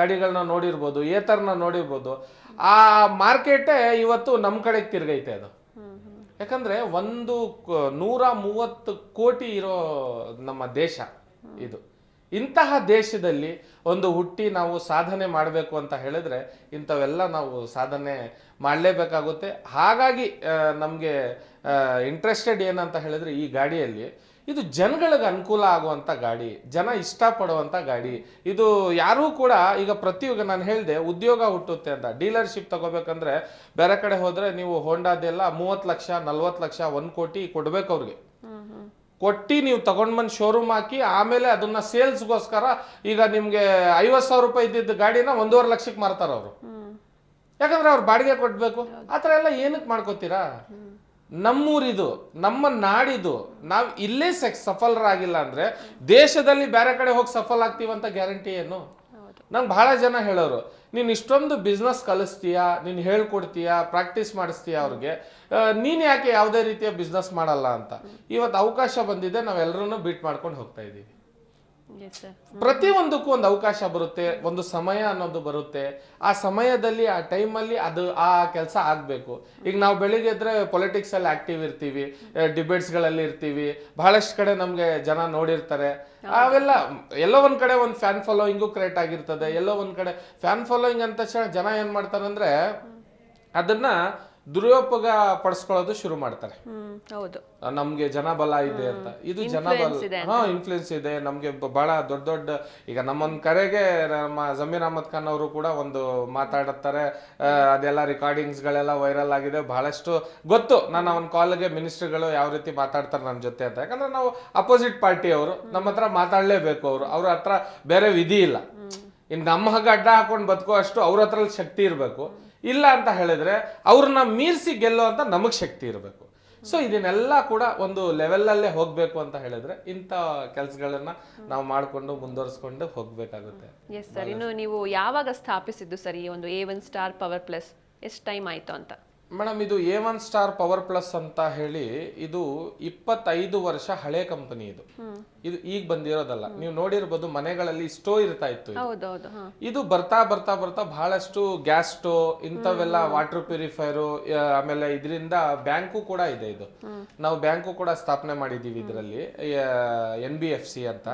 ಗಾಡಿಗಳನ್ನ ನೋಡಿರ್ಬೋದು ಏತರ್ನ ನೋಡಿರ್ಬೋದು. ಆ ಮಾರ್ಕೆಟೇ ಇವತ್ತು ನಮ್ಮ ಕಡೆಗೆ ತಿರುಗೈತೆ ಅದು. ಯಾಕಂದ್ರೆ ಒಂದು ನೂರ ಮೂವತ್ತು ಕೋಟಿ ಇರೋ ನಮ್ಮ ದೇಶ ಇದು. ಇಂತಹ ದೇಶದಲ್ಲಿ ಒಂದು ಹುಟ್ಟಿ ನಾವು ಸಾಧನೆ ಮಾಡಬೇಕು ಅಂತ ಹೇಳಿದ್ರೆ ಇಂಥವೆಲ್ಲ ನಾವು ಸಾಧನೆ ಮಾಡಲೇಬೇಕಾಗುತ್ತೆ. ಹಾಗಾಗಿ ನಮಗೆ ಇಂಟ್ರೆಸ್ಟೆಡ್ ಏನಂತ ಹೇಳಿದ್ರೆ ಈ ಗಾಡಿಯಲ್ಲಿ ಇದು ಜನಗಳಿಗೆ ಅನುಕೂಲ ಆಗುವಂಥ ಗಾಡಿ ಜನ ಇಷ್ಟಪಡುವಂಥ ಗಾಡಿ. ಇದು ಯಾರೂ ಕೂಡ ಈಗ ಪ್ರತಿಯೊಬ್ಬ ನಾನು ಹೇಳಿದೆ ಉದ್ಯೋಗ ಹುಟ್ಟುತ್ತೆ ಅಂತ. ಡೀಲರ್ಶಿಪ್ ತಗೋಬೇಕಂದ್ರೆ ಬೇರೆ ಕಡೆ ಹೋದರೆ ನೀವು ಹೋಂಡಾದೆಲ್ಲ ಮೂವತ್ತು ಲಕ್ಷ ನಲ್ವತ್ತು ಲಕ್ಷ ಒಂದು ಕೋಟಿ ಕೊಡ್ಬೇಕು ಅವ್ರಿಗೆ. ಕೊಟ್ಟು ನೀವು ತಗೊಂಡ್ ಬಂದು ಶೋರೂಮ್ ಹಾಕಿ ಆಮೇಲೆ ಅದನ್ನ ಸೇಲ್ಸ್ಗೋಸ್ಕರ ಈಗ ನಿಮಗೆ ಐವತ್ತು ಸಾವಿರ ರೂಪಾಯಿ ಇದ್ದಿದ್ದ ಗಾಡಿನ ಒಂದೂವರೆ ಲಕ್ಷಕ್ಕೆ ಮಾರ್ತಾರೆ ಅವರು. ಯಾಕಂದ್ರೆ ಅವ್ರು ಬಾಡಿಗೆ ಕೊಡ್ಬೇಕು. ಆ ಥರ ಎಲ್ಲ ಏನಕ್ಕೆ ಮಾಡ್ಕೋತೀರಾ? ನಮ್ಮೂರಿದು ನಮ್ಮ ನಾಡಿದು ನಾವು ಇಲ್ಲೇ ಸೆಕ್ ಸಫಲರಾಗಿಲ್ಲ ಅಂದ್ರೆ ದೇಶದಲ್ಲಿ ಬೇರೆ ಕಡೆ ಹೋಗಿ ಸಫಲ ಆಗ್ತೀವಂತ ಗ್ಯಾರಂಟಿ ಏನು? ನಂಗೆ ಬಹಳ ಜನ ಹೇಳೋರು ನೀನು ಇಷ್ಟೊಂದು ಬಿಸ್ನೆಸ್ ಕಲಿಸ್ತೀಯಾ ನೀನು ಹೇಳ್ಕೊಡ್ತೀಯಾ ಪ್ರಾಕ್ಟೀಸ್ ಮಾಡಿಸ್ತೀಯಾ ಅವ್ರಿಗೆ? ನೀನು ಯಾಕೆ ಯಾವುದೇ ರೀತಿಯ ಬಿಸ್ನೆಸ್ ಮಾಡಲ್ಲ ಅಂತ? ಇವತ್ತು ಅವಕಾಶ ಬಂದಿದೆ ನಾವೆಲ್ಲರೂ ಬೀಟ್ ಮಾಡ್ಕೊಂಡು ಹೋಗ್ತಾ ಇದ್ದೀವಿ. ಎಸ್ ಒಂದಕ್ಕೂ ಪ್ರತಿಯೊಂದಕ್ಕೂ ಒಂದು ಅವಕಾಶ ಬರುತ್ತೆ ಒಂದು ಸಮಯ ಅನ್ನೋದು ಬರುತ್ತೆ. ಆ ಸಮಯದಲ್ಲಿ ಆ ಟೈಮಲ್ಲಿ ಅದು ಆ ಕೆಲಸ ಆಗಬೇಕು. ಈಗ ನಾವು ಬೆಳಿಗ್ಗೆ ಇದ್ರೆ ಪೊಲಿಟಿಕ್ಸ್ ಅಲ್ಲಿ ಆಕ್ಟಿವ್ ಇರ್ತೀವಿ ಡಿಬೇಟ್ಸ್ಗಳಲ್ಲಿ ಇರ್ತೀವಿ ಬಹಳಷ್ಟು ಕಡೆ ನಮಗೆ ಜನ ನೋಡಿರ್ತಾರೆ. ಅವೆಲ್ಲ ಎಲ್ಲೋ ಒಂದ್ ಕಡೆ ಒಂದು ಫ್ಯಾನ್ ಫಾಲೋಯಿಂಗು ಕ್ರಿಯೇಟ್ ಆಗಿರ್ತದೆ ಎಲ್ಲೋ ಒಂದ್ ಕಡೆ ಫ್ಯಾನ್ ಫಾಲೋಯಿಂಗ್ ಅಂತ ಜನ ಏನ್ ಮಾಡ್ತಾರಂದ್ರೆ ಅದನ್ನ ದುರುಪಯೋಗ ಪಡಿಸ್ಕೊಳ್ಳೋದು ಶುರು ಮಾಡ್ತಾರೆ. ಹೌದು. ನಮ್ಗೆ ಜನಬಲ ಇದೆ ಅಂತ. ಇದು ಜನಬಲ ಹಾ ಇನ್ಫ್ಲೂಯೆನ್ಸ್ ಇದೆ. ನಮ್ಗೆ ಬಹಳ ದೊಡ್ಡ ದೊಡ್ಡ ಈಗ ನಮ್ಮೊಂದ್ ಕರೆಗೆ ನಮ್ಮ ಜಮೀರ್ ಅಹಮದ್ ಖಾನ್ ಅವರು ಕೂಡ ಒಂದು ಮಾತಾಡುತ್ತಾರೆ. ಅದೆಲ್ಲ ರೆಕಾರ್ಡಿಂಗ್ಸ್ ಗಳೆಲ್ಲ ವೈರಲ್ ಆಗಿದೆ. ಬಹಳಷ್ಟು ಗೊತ್ತು. ನಾನು ಅವನ ಕಾಲ್ಗೆ ಮಿನಿಸ್ಟರ್ಗಳು ಯಾವ ರೀತಿ ಮಾತಾಡ್ತಾರೆ ನನ್ನ ಜೊತೆ ಅಂತ. ಯಾಕಂದ್ರೆ ನಾವು ಅಪೋಸಿಟ್ ಪಾರ್ಟಿ ಅವರು. ನಮ್ಮ ಹತ್ರ ಮಾತಾಡ್ಲೇಬೇಕು ಅವರು. ಅವ್ರ ಹತ್ರ ಬೇರೆ ವಿಧಿ ಇಲ್ಲ. ಇನ್ನು ನಮ್ಮ ಹಗ್ಗ ಅಡ್ಡ ಹಾಕೊಂಡು ಬದುಕೋ ಅಷ್ಟು ಅವ್ರ ಹತ್ರ ಶಕ್ತಿ ಇರಬೇಕು. ಇಲ್ಲ ಅಂತ ಹೇಳಿದ್ರೆ ಅವ್ರನ್ನ ಮೀರಿಸಿ ಗೆಲ್ಲೋ ಅಂತ ನಮಗ್ ಶಕ್ತಿ ಇರಬೇಕು. ಸೊ ಇದನ್ನೆಲ್ಲ ಕೂಡ ಒಂದು ಲೆವೆಲ್ಲಲ್ಲೇ ಹೋಗ್ಬೇಕು ಅಂತ ಹೇಳಿದ್ರೆ ಇಂಥ ಕೆಲಸಗಳನ್ನ ನಾವು ಮಾಡಿಕೊಂಡು ಮುಂದುವರಿಸ್ಕೊಂಡು ಹೋಗ್ಬೇಕಾಗುತ್ತೆ. ಎಸ್ ಸರ್ ಇನ್ನು ನೀವು ಯಾವಾಗ ಸ್ಥಾಪಿಸಿದ್ದು ಸರಿ ಒಂದು A one star power plus ಎಷ್ಟು ಟೈಮ್ ಆಯ್ತು ಅಂತ? ಮೇಡಮ್ ಇದು A one star power plus ಅಂತ ಹೇಳಿ ಇದು ಇಪ್ಪತ್ತೈದು ವರ್ಷ ಹಳೆ ಕಂಪನಿ ಇದು. ಇದು ಈಗ ಬಂದಿರೋದಲ್ಲ. ನೀವು ನೋಡಿರ್ಬೋದು ಮನೆಗಳಲ್ಲಿ ಸ್ಟೋ ಇರ್ತಾ ಇತ್ತು ಇದು. ಬರ್ತಾ ಬರ್ತಾ ಬರ್ತಾ ಬಹಳಷ್ಟು ಗ್ಯಾಸ್ ಸ್ಟೋ ಇಂಥವೆಲ್ಲ ವಾಟರ್ ಪ್ಯೂರಿಫೈರ್ ಆಮೇಲೆ ಇದರಿಂದ ಬ್ಯಾಂಕು ಕೂಡ ಇದೆ ಇದು. ನಾವು ಬ್ಯಾಂಕು ಕೂಡ ಸ್ಥಾಪನೆ ಮಾಡಿದ್ದೀವಿ ಇದರಲ್ಲಿ ಎನ್ ಬಿ ಎಫ್ ಸಿ ಅಂತ.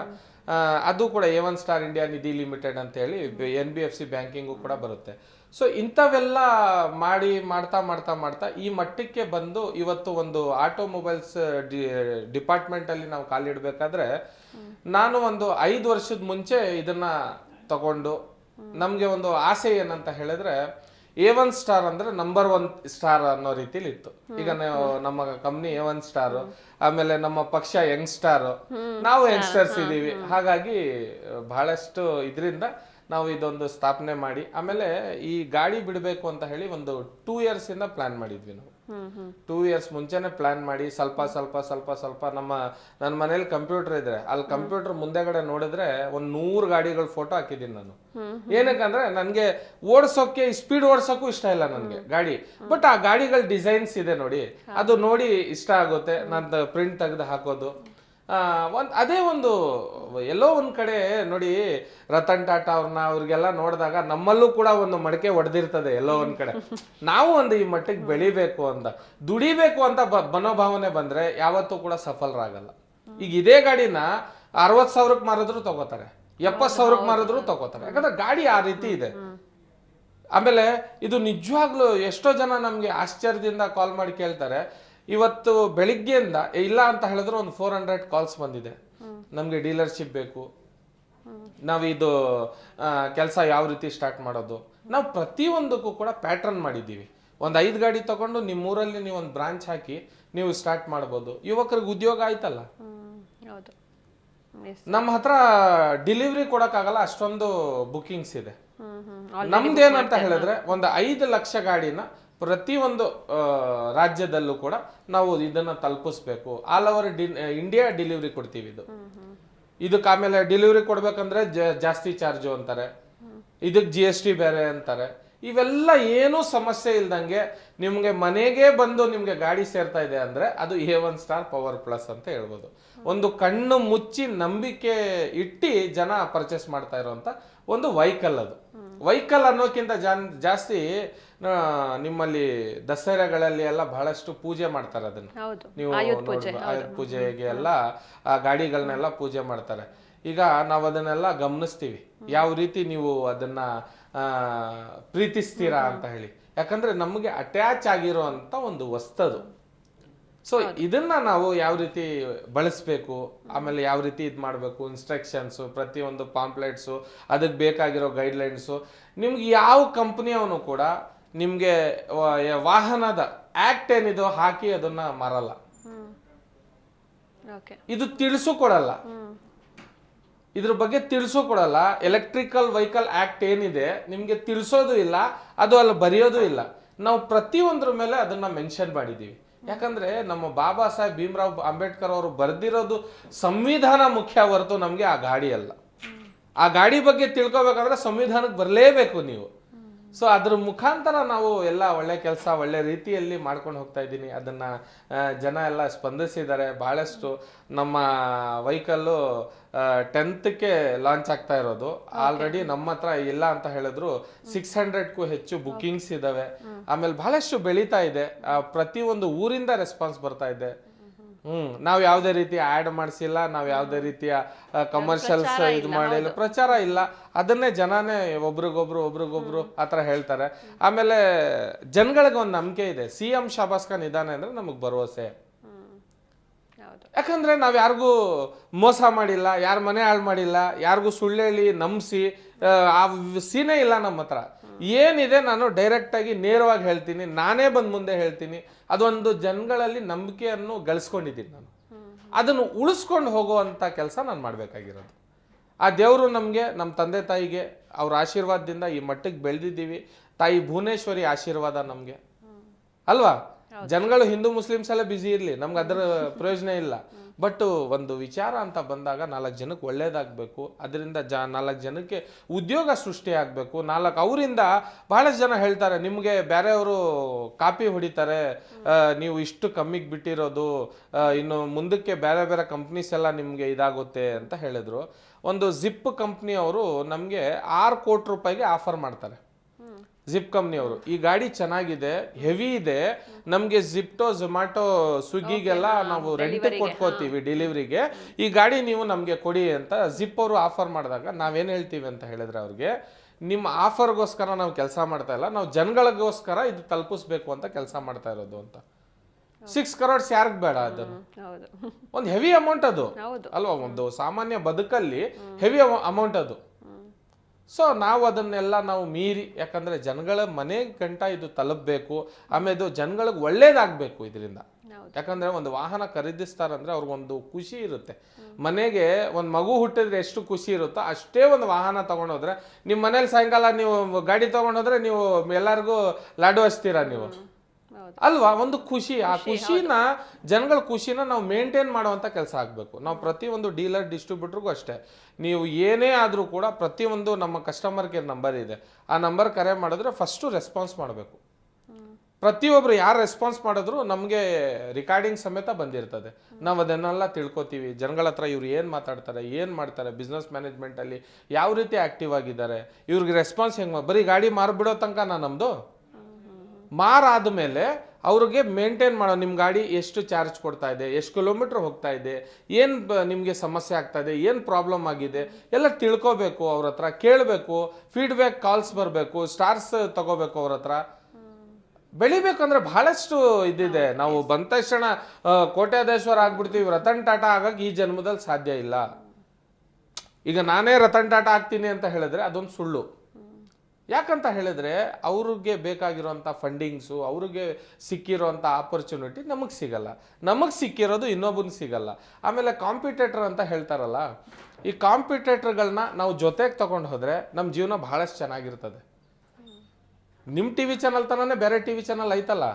ಅದು ಕೂಡ A one star India Nidhi limited ಅಂತ ಹೇಳಿ N B F C banking ಕೂಡ ಬರುತ್ತೆ. ಸೊ ಇಂಥವೆಲ್ಲ ಮಾಡಿ ಮಾಡ್ತಾ ಮಾಡ್ತಾ ಮಾಡ್ತಾ ಈ ಮಟ್ಟಕ್ಕೆ ಬಂದು ಇವತ್ತು ಒಂದು ಆಟೋಮೊಬೈಲ್ಸ್ ಡಿಪಾರ್ಟ್ಮೆಂಟ್ ಅಲ್ಲಿ ನಾವು ಕಾಲಿಡಬೇಕಾದ್ರೆ ನಾನು ಒಂದು ಐದು ವರ್ಷದ ಮುಂಚೆ ಇದನ್ನ ತಗೊಂಡು ನಮ್ಗೆ ಒಂದು ಆಸೆ ಏನಂತ ಹೇಳಿದ್ರೆ ಎ ಒನ್ ಸ್ಟಾರ್ ಅಂದ್ರೆ ನಂಬರ್ ಒನ್ ಸ್ಟಾರ್ ಅನ್ನೋ ರೀತಿಲಿ ಇತ್ತು. ಈಗ ನಾವು ನಮ್ಮ ಕಂಪ್ನಿ ಎ ಒನ್ ಸ್ಟಾರ್ ಆಮೇಲೆ ನಮ್ಮ ಪಕ್ಷ ಯಂಗ್ ಸ್ಟಾರ್ ನಾವು ಯಂಗ್ಸ್ಟರ್ಸ್ ಇದೀವಿ ಹಾಗಾಗಿ ಬಹಳಷ್ಟು ಇದರಿಂದ ನಾವು ಇದೊಂದು ಸ್ಥಾಪನೆ ಮಾಡಿ ಆಮೇಲೆ ಈ ಗಾಡಿ ಬಿಡಬೇಕು ಅಂತ ಹೇಳಿ ಒಂದು ಟೂ ಇಯರ್ಸ್ ಇಂದ ಪ್ಲಾನ್ ಮಾಡಿದ್ವಿ ನಾವು. ಟೂ ಇಯರ್ಸ್ ಮುಂಚೆನೆ ಪ್ಲಾನ್ ಮಾಡಿ ಸ್ವಲ್ಪ ಸ್ವಲ್ಪ ಸ್ವಲ್ಪ ಸ್ವಲ್ಪ ನಮ್ಮ ನನ್ನ ಮನೇಲಿ ಕಂಪ್ಯೂಟರ್ ಇದ್ರೆ ಅಲ್ಲಿ ಕಂಪ್ಯೂಟರ್ ಮುಂದೆಗಡೆ ನೋಡಿದ್ರೆ ಒಂದ್ ನೂರು ಗಾಡಿಗಳ ಫೋಟೋ ಹಾಕಿದ್ದೀನಿ ನಾನು. ಏನಕ್ಕಂದ್ರೆ ನನ್ಗೆ ಓಡಿಸೋಕೆ ಸ್ಪೀಡ್ ಓಡಿಸೋಕು ಇಷ್ಟ ಇಲ್ಲ ನನ್ಗೆ ಗಾಡಿ. ಬಟ್ ಆ ಗಾಡಿಗಳ ಡಿಸೈನ್ಸ್ ಇದೆ ನೋಡಿ ಅದು ನೋಡಿ ಇಷ್ಟ ಆಗುತ್ತೆ. ನಾನು ಪ್ರಿಂಟ್ ತೆಗೆದು ಹಾಕೋದು. ಒಂದ್ ಅದೇ ಒಂದು ಎಲ್ಲೋ ಒಂದು ಕಡೆ ನೋಡಿ ರತನ್ ಟಾಟಾ ಅವ್ರನ್ನ ಅವ್ರಿಗೆಲ್ಲ ನೋಡಿದಾಗ ನಮ್ಮಲ್ಲೂ ಕೂಡ ಒಂದು ಮಡಕೆ ಒಡೆದಿರ್ತದೆ ಎಲ್ಲೋ ಒಂದು ಕಡೆ. ನಾವು ಒಂದು ಈ ಮಟ್ಟಿಗೆ ಬೆಳಿಬೇಕು ಅಂತ. ದುಡಿಬೇಕು ಅಂತ ಬ- ಮನೋಭಾವನೆ ಬಂದ್ರೆ ಯಾವತ್ತೂ ಕೂಡ ಸಫಲರಾಗಲ್ಲ. ಈಗ ಇದೇ ಗಾಡಿನ ಅರವತ್ತು ಸಾವಿರಕ್ಕೆ ಮಾರಿದ್ರು ತಗೋತಾರೆ. ಎಪ್ಪತ್ತು ಸಾವಿರಕ್ಕೆ ಮಾರಿದ್ರು ತಗೋತಾರೆ. ಯಾಕಂದ್ರೆ ಗಾಡಿ ಆ ರೀತಿ ಇದೆ. ಆಮೇಲೆ ಇದು ನಿಜವಾಗ್ಲೂ ಎಷ್ಟೋ ಜನ ನಮಗೆ ಆಶ್ಚರ್ಯದಿಂದ ಕಾಲ್ ಮಾಡಿ ಕೇಳ್ತಾರೆ. ಇವತ್ತು ಬೆಳಿಗ್ಗೆಯಿಂದ ಇಲ್ಲ ಅಂತ ಹೇಳಿದ್ರೆ ಒಂದು ಫೋರ್ ಹಂಡ್ರೆಡ್ ಕಾಲ್ಸ್ ಬಂದಿದೆ. ನಮಗೆ ಡೀಲರ್ಶಿಪ್ ಬೇಕು. ನಾವು ಇದು ಕೆಲಸ ಯಾವ ರೀತಿ ಸ್ಟಾರ್ಟ್ ಮಾಡೋದು. ನಾವು ಪ್ರತಿಯೊಂದಕ್ಕೂ ಕೂಡ ಪ್ಯಾಟ್ರನ್ ಮಾಡಿದ್ದೀವಿ. ಒಂದು ಐದು ಗಾಡಿ ತಗೊಂಡು ನಿಮ್ಮ ಊರಲ್ಲಿ ನೀವು ಒಂದು ಬ್ರಾಂಚ್ ಹಾಕಿ ನೀವು ಸ್ಟಾರ್ಟ್ ಮಾಡ್ಬೋದು. ಯುವಕರಿಗೆ ಉದ್ಯೋಗ ಆಯ್ತಲ್ಲ? ನಮ್ಮ ಹತ್ರ ಡಿಲಿವರಿ ಕೊಡೋಕ್ಕಾಗಲ್ಲ ಅಷ್ಟೊಂದು ಬುಕಿಂಗ್ಸ್ ಇದೆ. ನಮ್ದೇನಂತ ಹೇಳಿದ್ರೆ ಒಂದು ಐದು ಲಕ್ಷ ಗಾಡಿನ ಪ್ರತಿಯೊಂದು ರಾಜ್ಯದಲ್ಲೂ ಕೂಡ ನಾವು ಇದನ್ನ ತಲುಪಿಸ್ಬೇಕು. ಆಲ್ ಓವರ್ ಇಂಡಿಯಾ ಡಿಲಿವರಿ ಕೊಡ್ತೀವಿ ಇದು. ಇದಕ್ಕೆ ಆಮೇಲೆ ಡಿಲಿವರಿ ಕೊಡ್ಬೇಕಂದ್ರೆ ಜಾಸ್ತಿ ಚಾರ್ಜು ಅಂತಾರೆ. ಇದಕ್ಕೆ ಜಿ ಎಸ್ ಟಿ ಬೇರೆ ಅಂತಾರೆ. ಇವೆಲ್ಲ ಏನೂ ಸಮಸ್ಯೆ ಇಲ್ದಂಗೆ ನಿಮಗೆ ಮನೆಗೆ ಬಂದು ನಿಮಗೆ ಗಾಡಿ ಸೇರ್ತಾ ಇದೆ ಅಂದ್ರೆ ಅದು A one star power plus ಅಂತ ಹೇಳ್ಬೋದು. ಒಂದು ಕಣ್ಣು ಮುಚ್ಚಿ ನಂಬಿಕೆ ಇಟ್ಟು ಜನ ಪರ್ಚೇಸ್ ಮಾಡ್ತಾ ಇರುವಂತ ಒಂದು ವೈಕಲ್ ಅದು. ವೈಕಲ್ ಅನ್ನೋಕ್ಕಿಂತ ಜಾನ್ ಜಾಸ್ತಿ ನಿಮ್ಮಲ್ಲಿ ದಸರಾಗಳಲ್ಲಿ ಎಲ್ಲ ಬಹಳಷ್ಟು ಪೂಜೆ ಮಾಡ್ತಾರೆ ಅದನ್ನ. ನೀವು ಪೂಜೆಗೆ ಎಲ್ಲ ಆ ಗಾಡಿಗಳನ್ನೆಲ್ಲ ಪೂಜೆ ಮಾಡ್ತಾರೆ. ಈಗ ನಾವು ಅದನ್ನೆಲ್ಲ ಗಮನಿಸ್ತೀವಿ. ಯಾವ ರೀತಿ ನೀವು ಅದನ್ನ ಪ್ರೀತಿಸ್ತೀರಾ ಅಂತ ಹೇಳಿ. ಯಾಕಂದ್ರೆ ನಮಗೆ ಅಟ್ಯಾಚ್ ಆಗಿರುವಂತ ಒಂದು ವಸ್ತದು. ಸೊ ಇದನ್ನ ನಾವು ಯಾವ ರೀತಿ ಬಳಸಬೇಕು ಆಮೇಲೆ ಯಾವ ರೀತಿ ಇದು ಮಾಡಬೇಕು ಇನ್ಸ್ಟ್ರಕ್ಷನ್ಸು ಪ್ರತಿಯೊಂದು ಪಾಂಪ್ಲೆಟ್ಸು ಅದಕ್ಕೆ ಬೇಕಾಗಿರೋ ಗೈಡ್ಲೈನ್ಸು ನಿಮ್ಗೆ ಯಾವ ಕಂಪ್ನಿಯವನು ಕೂಡ ನಿಮಗೆ ವಾಹನದ ಆಕ್ಟ್ ಏನಿದೋ ಹಾಕಿ ಅದನ್ನ ಮಾರಲ್ಲ. ಓಕೆ ಇದು ತಿಳಿಸು ಕೊಡಲ್ಲ. ಇದ್ರ ಬಗ್ಗೆ ತಿಳಿಸೋ ಕೊಡಲ್ಲ. ಎಲೆಕ್ಟ್ರಿಕಲ್ ವೆಹಿಕಲ್ ಆಕ್ಟ್ ಏನಿದೆ, ನಿಮಗೆ ತಿಳಿಸೋದು ಇಲ್ಲ, ಅದು ಅಲ್ಲಿ ಬರೆಯೋದು ಇಲ್ಲ. ನಾವು ಪ್ರತಿಯೊಂದ್ರ ಮೇಲೆ ಅದನ್ನ ಮೆನ್ಷನ್ ಮಾಡಿದೀವಿ ಯಾಕಂದ್ರೆ ನಮ್ಮ ಬಾಬಾ ಸಾಹೇಬ್ ಭೀಮರಾವ್ ಅಂಬೇಡ್ಕರ್ ಅವರು ಬರೆದಿರೋದು ಸಂವಿಧಾನ ಮುಖ್ಯ ಹೊರತು ನಮಗೆ ಆ ಗಾಡಿ ಅಲ್ಲ. ಆ ಗಾಡಿ ಬಗ್ಗೆ ತಿಳ್ಕೊಬೇಕಂದ್ರೆ ಸಂವಿಧಾನಕ್ಕೆ ಬರಲೇಬೇಕು ನೀವು. ಸೊ ಅದ್ರ ಮುಖಾಂತರ ನಾವು ಎಲ್ಲ ಒಳ್ಳೆ ಕೆಲಸ ಒಳ್ಳೆ ರೀತಿಯಲ್ಲಿ ಮಾಡ್ಕೊಂಡು ಹೋಗ್ತಾ ಇದ್ದೀನಿ. ಅದನ್ನ ಜನ ಎಲ್ಲ ಸ್ಪಂದಿಸಿದ್ದಾರೆ. ಬಹಳಷ್ಟು ನಮ್ಮ ವೆಹಿಕಲ್ಲು ಟೆಂತ್ಗೆ ಲಾಂಚ್ ಆಗ್ತಾ ಇರೋದು. ಆಲ್ರೆಡಿ ನಮ್ಮ ಹತ್ರ ಇಲ್ಲ ಅಂತ ಹೇಳಿದ್ರು. ಸಿಕ್ಸ್ ಹಂಡ್ರೆಡ್ಗೂ ಹೆಚ್ಚು ಬುಕಿಂಗ್ಸ್ ಇದಾವೆ. ಆಮೇಲೆ ಬಹಳಷ್ಟು ಬೆಳೀತಾ ಇದೆ. ಪ್ರತಿ ಪ್ರತಿಯೊಂದು ಊರಿಂದ ರೆಸ್ಪಾನ್ಸ್ ಬರ್ತಾ ಇದೆ. ಹ್ಮ್ ನಾವ್ ಯಾವ್ದೇ ರೀತಿ ಆಡ್ ಮಾಡಿಸಿಲ್ಲ ನಾವ್ ಯಾವ್ದೇ ರೀತಿಯ ಕಮರ್ಷಿಯಲ್ಸ್ ಇದು ಮಾಡಿಲ್ಲ. ಪ್ರಚಾರ ಇಲ್ಲ. ಅದನ್ನೇ ಜನನೇ ಒಬ್ರಿಗೊಬ್ರು ಒಬ್ರಿಗೊಬ್ರು ಆತರ ಹೇಳ್ತಾರೆ. ಆಮೇಲೆ ಜನಗಳಿಗೆ ಒಂದು ನಂಬಿಕೆ ಇದೆ. ಸಿ ಎಂ ಶಾಬಾಸ್ ಖಾನ್ ಇದಾನೆ ಅಂದ್ರೆ ನಮಗ್ ಭರವಸೆ. ಯಾಕಂದ್ರೆ ನಾವ್ ಯಾರಿಗೂ ಮೋಸ ಮಾಡಿಲ್ಲ ಯಾರ ಮನೆ ಹಾಳು ಮಾಡಿಲ್ಲ ಯಾರಿಗೂ ಸುಳ್ಳೇಳಿ ನಂಬಿಸಿ ಆ ಸೀನೇ ಇಲ್ಲ ನಮ್ಮ ಹತ್ರ ಏನಿದೆ ನಾನು ಡೈರೆಕ್ಟ್ ಆಗಿ ನೇರವಾಗಿ ಹೇಳ್ತೀನಿ ನಾನೇ ಬಂದು ಮುಂದೆ ಹೇಳ್ತೀನಿ ಅದೊಂದು ಜನಗಳಲ್ಲಿ ನಂಬಿಕೆಯನ್ನು ಗಳಿಸ್ಕೊಂಡಿದ್ದೀನಿ ನಾನು. ಅದನ್ನು ಉಳಿಸ್ಕೊಂಡು ಹೋಗುವಂಥ ಕೆಲಸ ನಾನು ಮಾಡಬೇಕಾಗಿರೋದು. ಆ ದೇವರು ನಮಗೆ ನಮ್ಮ ತಂದೆ ತಾಯಿಗೆ ಅವ್ರ ಆಶೀರ್ವಾದದಿಂದ ಈ ಮಟ್ಟಕ್ಕೆ ಬೆಳೆದಿದ್ದೀವಿ. ತಾಯಿ ಭುವನೇಶ್ವರಿ ಆಶೀರ್ವಾದ ನಮಗೆ. ಅಲ್ವಾ? ಜನಗಳು ಹಿಂದೂ ಮುಸ್ಲಿಮ್ಸ್ ಎಲ್ಲ ಬ್ಯುಸಿ ಇರಲಿ ನಮ್ಗೆ ಅದರ ಪ್ರಯೋಜನ ಇಲ್ಲ. ಬಟ್ ಒಂದು ವಿಚಾರ ಅಂತ ಬಂದಾಗ ನಾಲ್ಕು ಜನಕ್ಕೆ ಒಳ್ಳೇದಾಗಬೇಕು. ಅದರಿಂದ ಜ ನಾಲ್ಕು ಜನಕ್ಕೆ ಉದ್ಯೋಗ ಸೃಷ್ಟಿ ಆಗಬೇಕು. ನಾಲ್ಕು ಅವರಿಂದ ಭಾಳಷ್ಟು ಜನ ಹೇಳ್ತಾರೆ, ನಿಮಗೆ ಬೇರೆಯವರು ಕಾಪಿ ಹೊಡಿತಾರೆ. ನೀವು ಇಷ್ಟು ಕಮ್ಮಿಗೆ ಬಿಟ್ಟಿರೋದು. ಇನ್ನು ಮುಂದಕ್ಕೆ ಬೇರೆ ಬೇರೆ ಕಂಪ್ನೀಸ್ ಎಲ್ಲ ನಿಮಗೆ ಇದಾಗುತ್ತೆ ಅಂತ ಹೇಳಿದರು. ಒಂದು ಜಿಪ್ ಕಂಪ್ನಿಯವರು ನಮಗೆ ಆರು ಕೋಟಿ ರೂಪಾಯಿಗೆ ಆಫರ್ ಮಾಡ್ತಾರೆ. ಜಿಪ್ ಕಂಪ್ನಿಯವರು ಈ ಗಾಡಿ ಚೆನ್ನಾಗಿದೆ ಹೆವಿ ಇದೆ. ನಮಗೆ ಜಿಪ್ಟೋ ಝೊಮ್ಯಾಟೊ ಸ್ವಿಗ್ಗಿಗೆಲ್ಲ ನಾವು ರೆಂಟ್ ಕೊಟ್ಕೋತೀವಿ ಡೆಲಿವರಿಗೆ ಈ ಗಾಡಿ ನೀವು ನಮಗೆ ಕೊಡಿ ಅಂತ ಜಿಪ್ ಅವರು ಆಫರ್ ಮಾಡಿದಾಗ ನಾವೇನು ಹೇಳ್ತೀವಿ ಅಂತ ಹೇಳಿದ್ರೆ ಅವ್ರಿಗೆ ನಿಮ್ಮ ಆಫರ್ಗೋಸ್ಕರ ನಾವು ಕೆಲಸ ಮಾಡ್ತಾ ಇಲ್ಲ. ನಾವು ಜನಗಳಿಗೋಸ್ಕರ ಇದು ತಲುಪಿಸ್ಬೇಕು ಅಂತ ಕೆಲಸ ಮಾಡ್ತಾ ಇರೋದು ಅಂತ. ಸಿಕ್ಸ್ ಕರೋಡ್ಸ್ ಯಾರಿಗ್ ಬೇಡ ಅದನ್ನು? ಒಂದು ಹೆವಿ ಅಮೌಂಟ್ ಅದು. ಅಲ್ವಾ ಒಂದು ಸಾಮಾನ್ಯ ಬದುಕಲ್ಲಿ ಹೆವಿ ಅಮೌಂಟ್ ಅದು. ಸೊ ನಾವು ಅದನ್ನೆಲ್ಲ ನಾವು ಮೀರಿ ಯಾಕಂದರೆ ಜನಗಳ ಮನೆ ಗಂಟ ಇದು ತಲುಪಬೇಕು ಆಮೇಲೆ ಇದು ಜನಗಳಿಗೆ ಒಳ್ಳೇದಾಗಬೇಕು ಇದರಿಂದ. ಯಾಕಂದರೆ ಒಂದು ವಾಹನ ಖರೀದಿಸ್ತಾರಂದ್ರೆ ಅವ್ರಿಗೊಂದು ಖುಷಿ ಇರುತ್ತೆ. ಮನೆಗೆ ಒಂದು ಮಗು ಹುಟ್ಟಿದ್ರೆ ಎಷ್ಟು ಖುಷಿ ಇರುತ್ತೋ ಅಷ್ಟೇ ಒಂದು ವಾಹನ ತೊಗೊಂಡೋದ್ರೆ ನಿಮ್ಮ ಮನೇಲಿ ಸಾಯಂಕಾಲ ನೀವು ಗಾಡಿ ತೊಗೊಂಡೋದ್ರೆ ನೀವು ಎಲ್ಲರಿಗೂ ಲಾಡು ಹಚ್ತೀರಾ ನೀವು? ಅಲ್ವಾ? ಒಂದು ಖುಷಿ. ಆ ಖುಷಿನ ಜನಗಳ ಖುಷಿನ ನಾವು ಮೇಂಟೈನ್ ಮಾಡುವಂತ ಕೆಲಸ ಆಗಬೇಕು. ನಾವು ಪ್ರತಿ ಒಂದು ಡೀಲರ್ ಡಿಸ್ಟ್ರಿಬ್ಯೂಟರ್ಗೂ ಅಷ್ಟೇ. ನೀವು ಏನೇ ಆದರೂ ಕೂಡ ಪ್ರತಿಯೊಂದು ನಮ್ಮ ಕಸ್ಟಮರ್ ಕೇರ್ ನಂಬರ್ ಇದೆ. ಆ ನಂಬರ್ ಕರೆ ಮಾಡಿದ್ರೆ ಫಸ್ಟು ರೆಸ್ಪಾನ್ಸ್ ಮಾಡಬೇಕು. ಪ್ರತಿಯೊಬ್ರು ಯಾರು ರೆಸ್ಪಾನ್ಸ್ ಮಾಡಿದ್ರು ನಮಗೆ ರಿಕಾರ್ಡಿಂಗ್ ಸಮೇತ ಬಂದಿರ್ತದೆ. ನಾವು ಅದನ್ನೆಲ್ಲ ತಿಳ್ಕೊತೀವಿ. ಜನಗಳ ಹತ್ರ ಇವ್ರು ಏನು ಮಾತಾಡ್ತಾರೆ ಏನು ಮಾಡ್ತಾರೆ ಬಿಸ್ನೆಸ್ ಮ್ಯಾನೇಜ್ಮೆಂಟಲ್ಲಿ ಯಾವ ರೀತಿ ಆಕ್ಟಿವ್ ಆಗಿದ್ದಾರೆ ಇವ್ರಿಗೆ ರೆಸ್ಪಾನ್ಸ್ ಹೆಂಗೆ ಬರೀ ಗಾಡಿ ಮಾರ್ಬಿಡೋ ತನಕ ನಾ ನಮ್ಮದು ಮಾರಾದ್ಮೇಲೆ ಅವ್ರಿಗೆ ಮೇಂಟೈನ್ ಮಾಡೋ ನಿಮ್ಮ ಗಾಡಿ ಎಷ್ಟು ಚಾರ್ಜ್ ಕೊಡ್ತಾ ಇದೆ ಎಷ್ಟು ಕಿಲೋಮೀಟ್ರ್ ಹೋಗ್ತಾ ಇದೆ ಏನು ನಿಮಗೆ ಸಮಸ್ಯೆ ಆಗ್ತಾ ಇದೆ ಏನು ಪ್ರಾಬ್ಲಮ್ ಆಗಿದೆ ಎಲ್ಲ ತಿಳ್ಕೊಬೇಕು ಅವ್ರ ಹತ್ರ ಕೇಳಬೇಕು ಫೀಡ್ಬ್ಯಾಕ್ ಕಾಲ್ಸ್ ಬರಬೇಕು ಸ್ಟಾರ್ಸ್ ತಗೋಬೇಕು ಅವ್ರ ಹತ್ರ. ಬೆಳಿಬೇಕಂದ್ರೆ ಬಹಳಷ್ಟು ಇದಿದೆ. ನಾವು ಬಂದ ತಕ್ಷಣ ಕೋಟ್ಯಾದೇಶ್ವರ ಆಗ್ಬಿಡ್ತೀವಿ ರತನ್ ಟಾಟಾ ಆಗಕ್ಕೆ ಈ ಜನ್ಮದಲ್ಲಿ ಸಾಧ್ಯ ಇಲ್ಲ. ಈಗ ನಾನೇ ರತನ್ ಟಾಟಾ ಆಗ್ತೀನಿ ಅಂತ ಹೇಳಿದ್ರೆ ಅದೊಂದು ಸುಳ್ಳು. ಯಾಕಂತ ಹೇಳಿದ್ರೆ ಅವ್ರಿಗೆ ಬೇಕಾಗಿರೋಂಥ ಫಂಡಿಂಗ್ಸು ಅವ್ರಿಗೆ ಸಿಕ್ಕಿರೋಂಥ ಆಪರ್ಚುನಿಟಿ ನಮಗೆ ಸಿಗಲ್ಲ. ನಮಗೆ ಸಿಕ್ಕಿರೋದು ಇನ್ನೊಬ್ಬನಿಗೆ ಸಿಗಲ್ಲ. ಆಮೇಲೆ ಕಾಂಪಿಟೇಟರ್ ಅಂತ ಹೇಳ್ತಾರಲ್ಲ, ಈ ಕಾಂಪಿಟೇಟರ್ಗಳನ್ನ ನಾವು ಜೊತೆಗೆ ತಗೊಂಡು ಹೋದರೆ ನಮ್ಮ ಜೀವನ ಭಾಳಷ್ಟು ಚೆನ್ನಾಗಿರ್ತದೆ. ನಿಮ್ಮ ಟಿ ವಿ ಚಾನಲ್ ತನೇ ಬೇರೆ ಟಿ ವಿ ಚಾನಲ್ ಐತಲ್ಲ?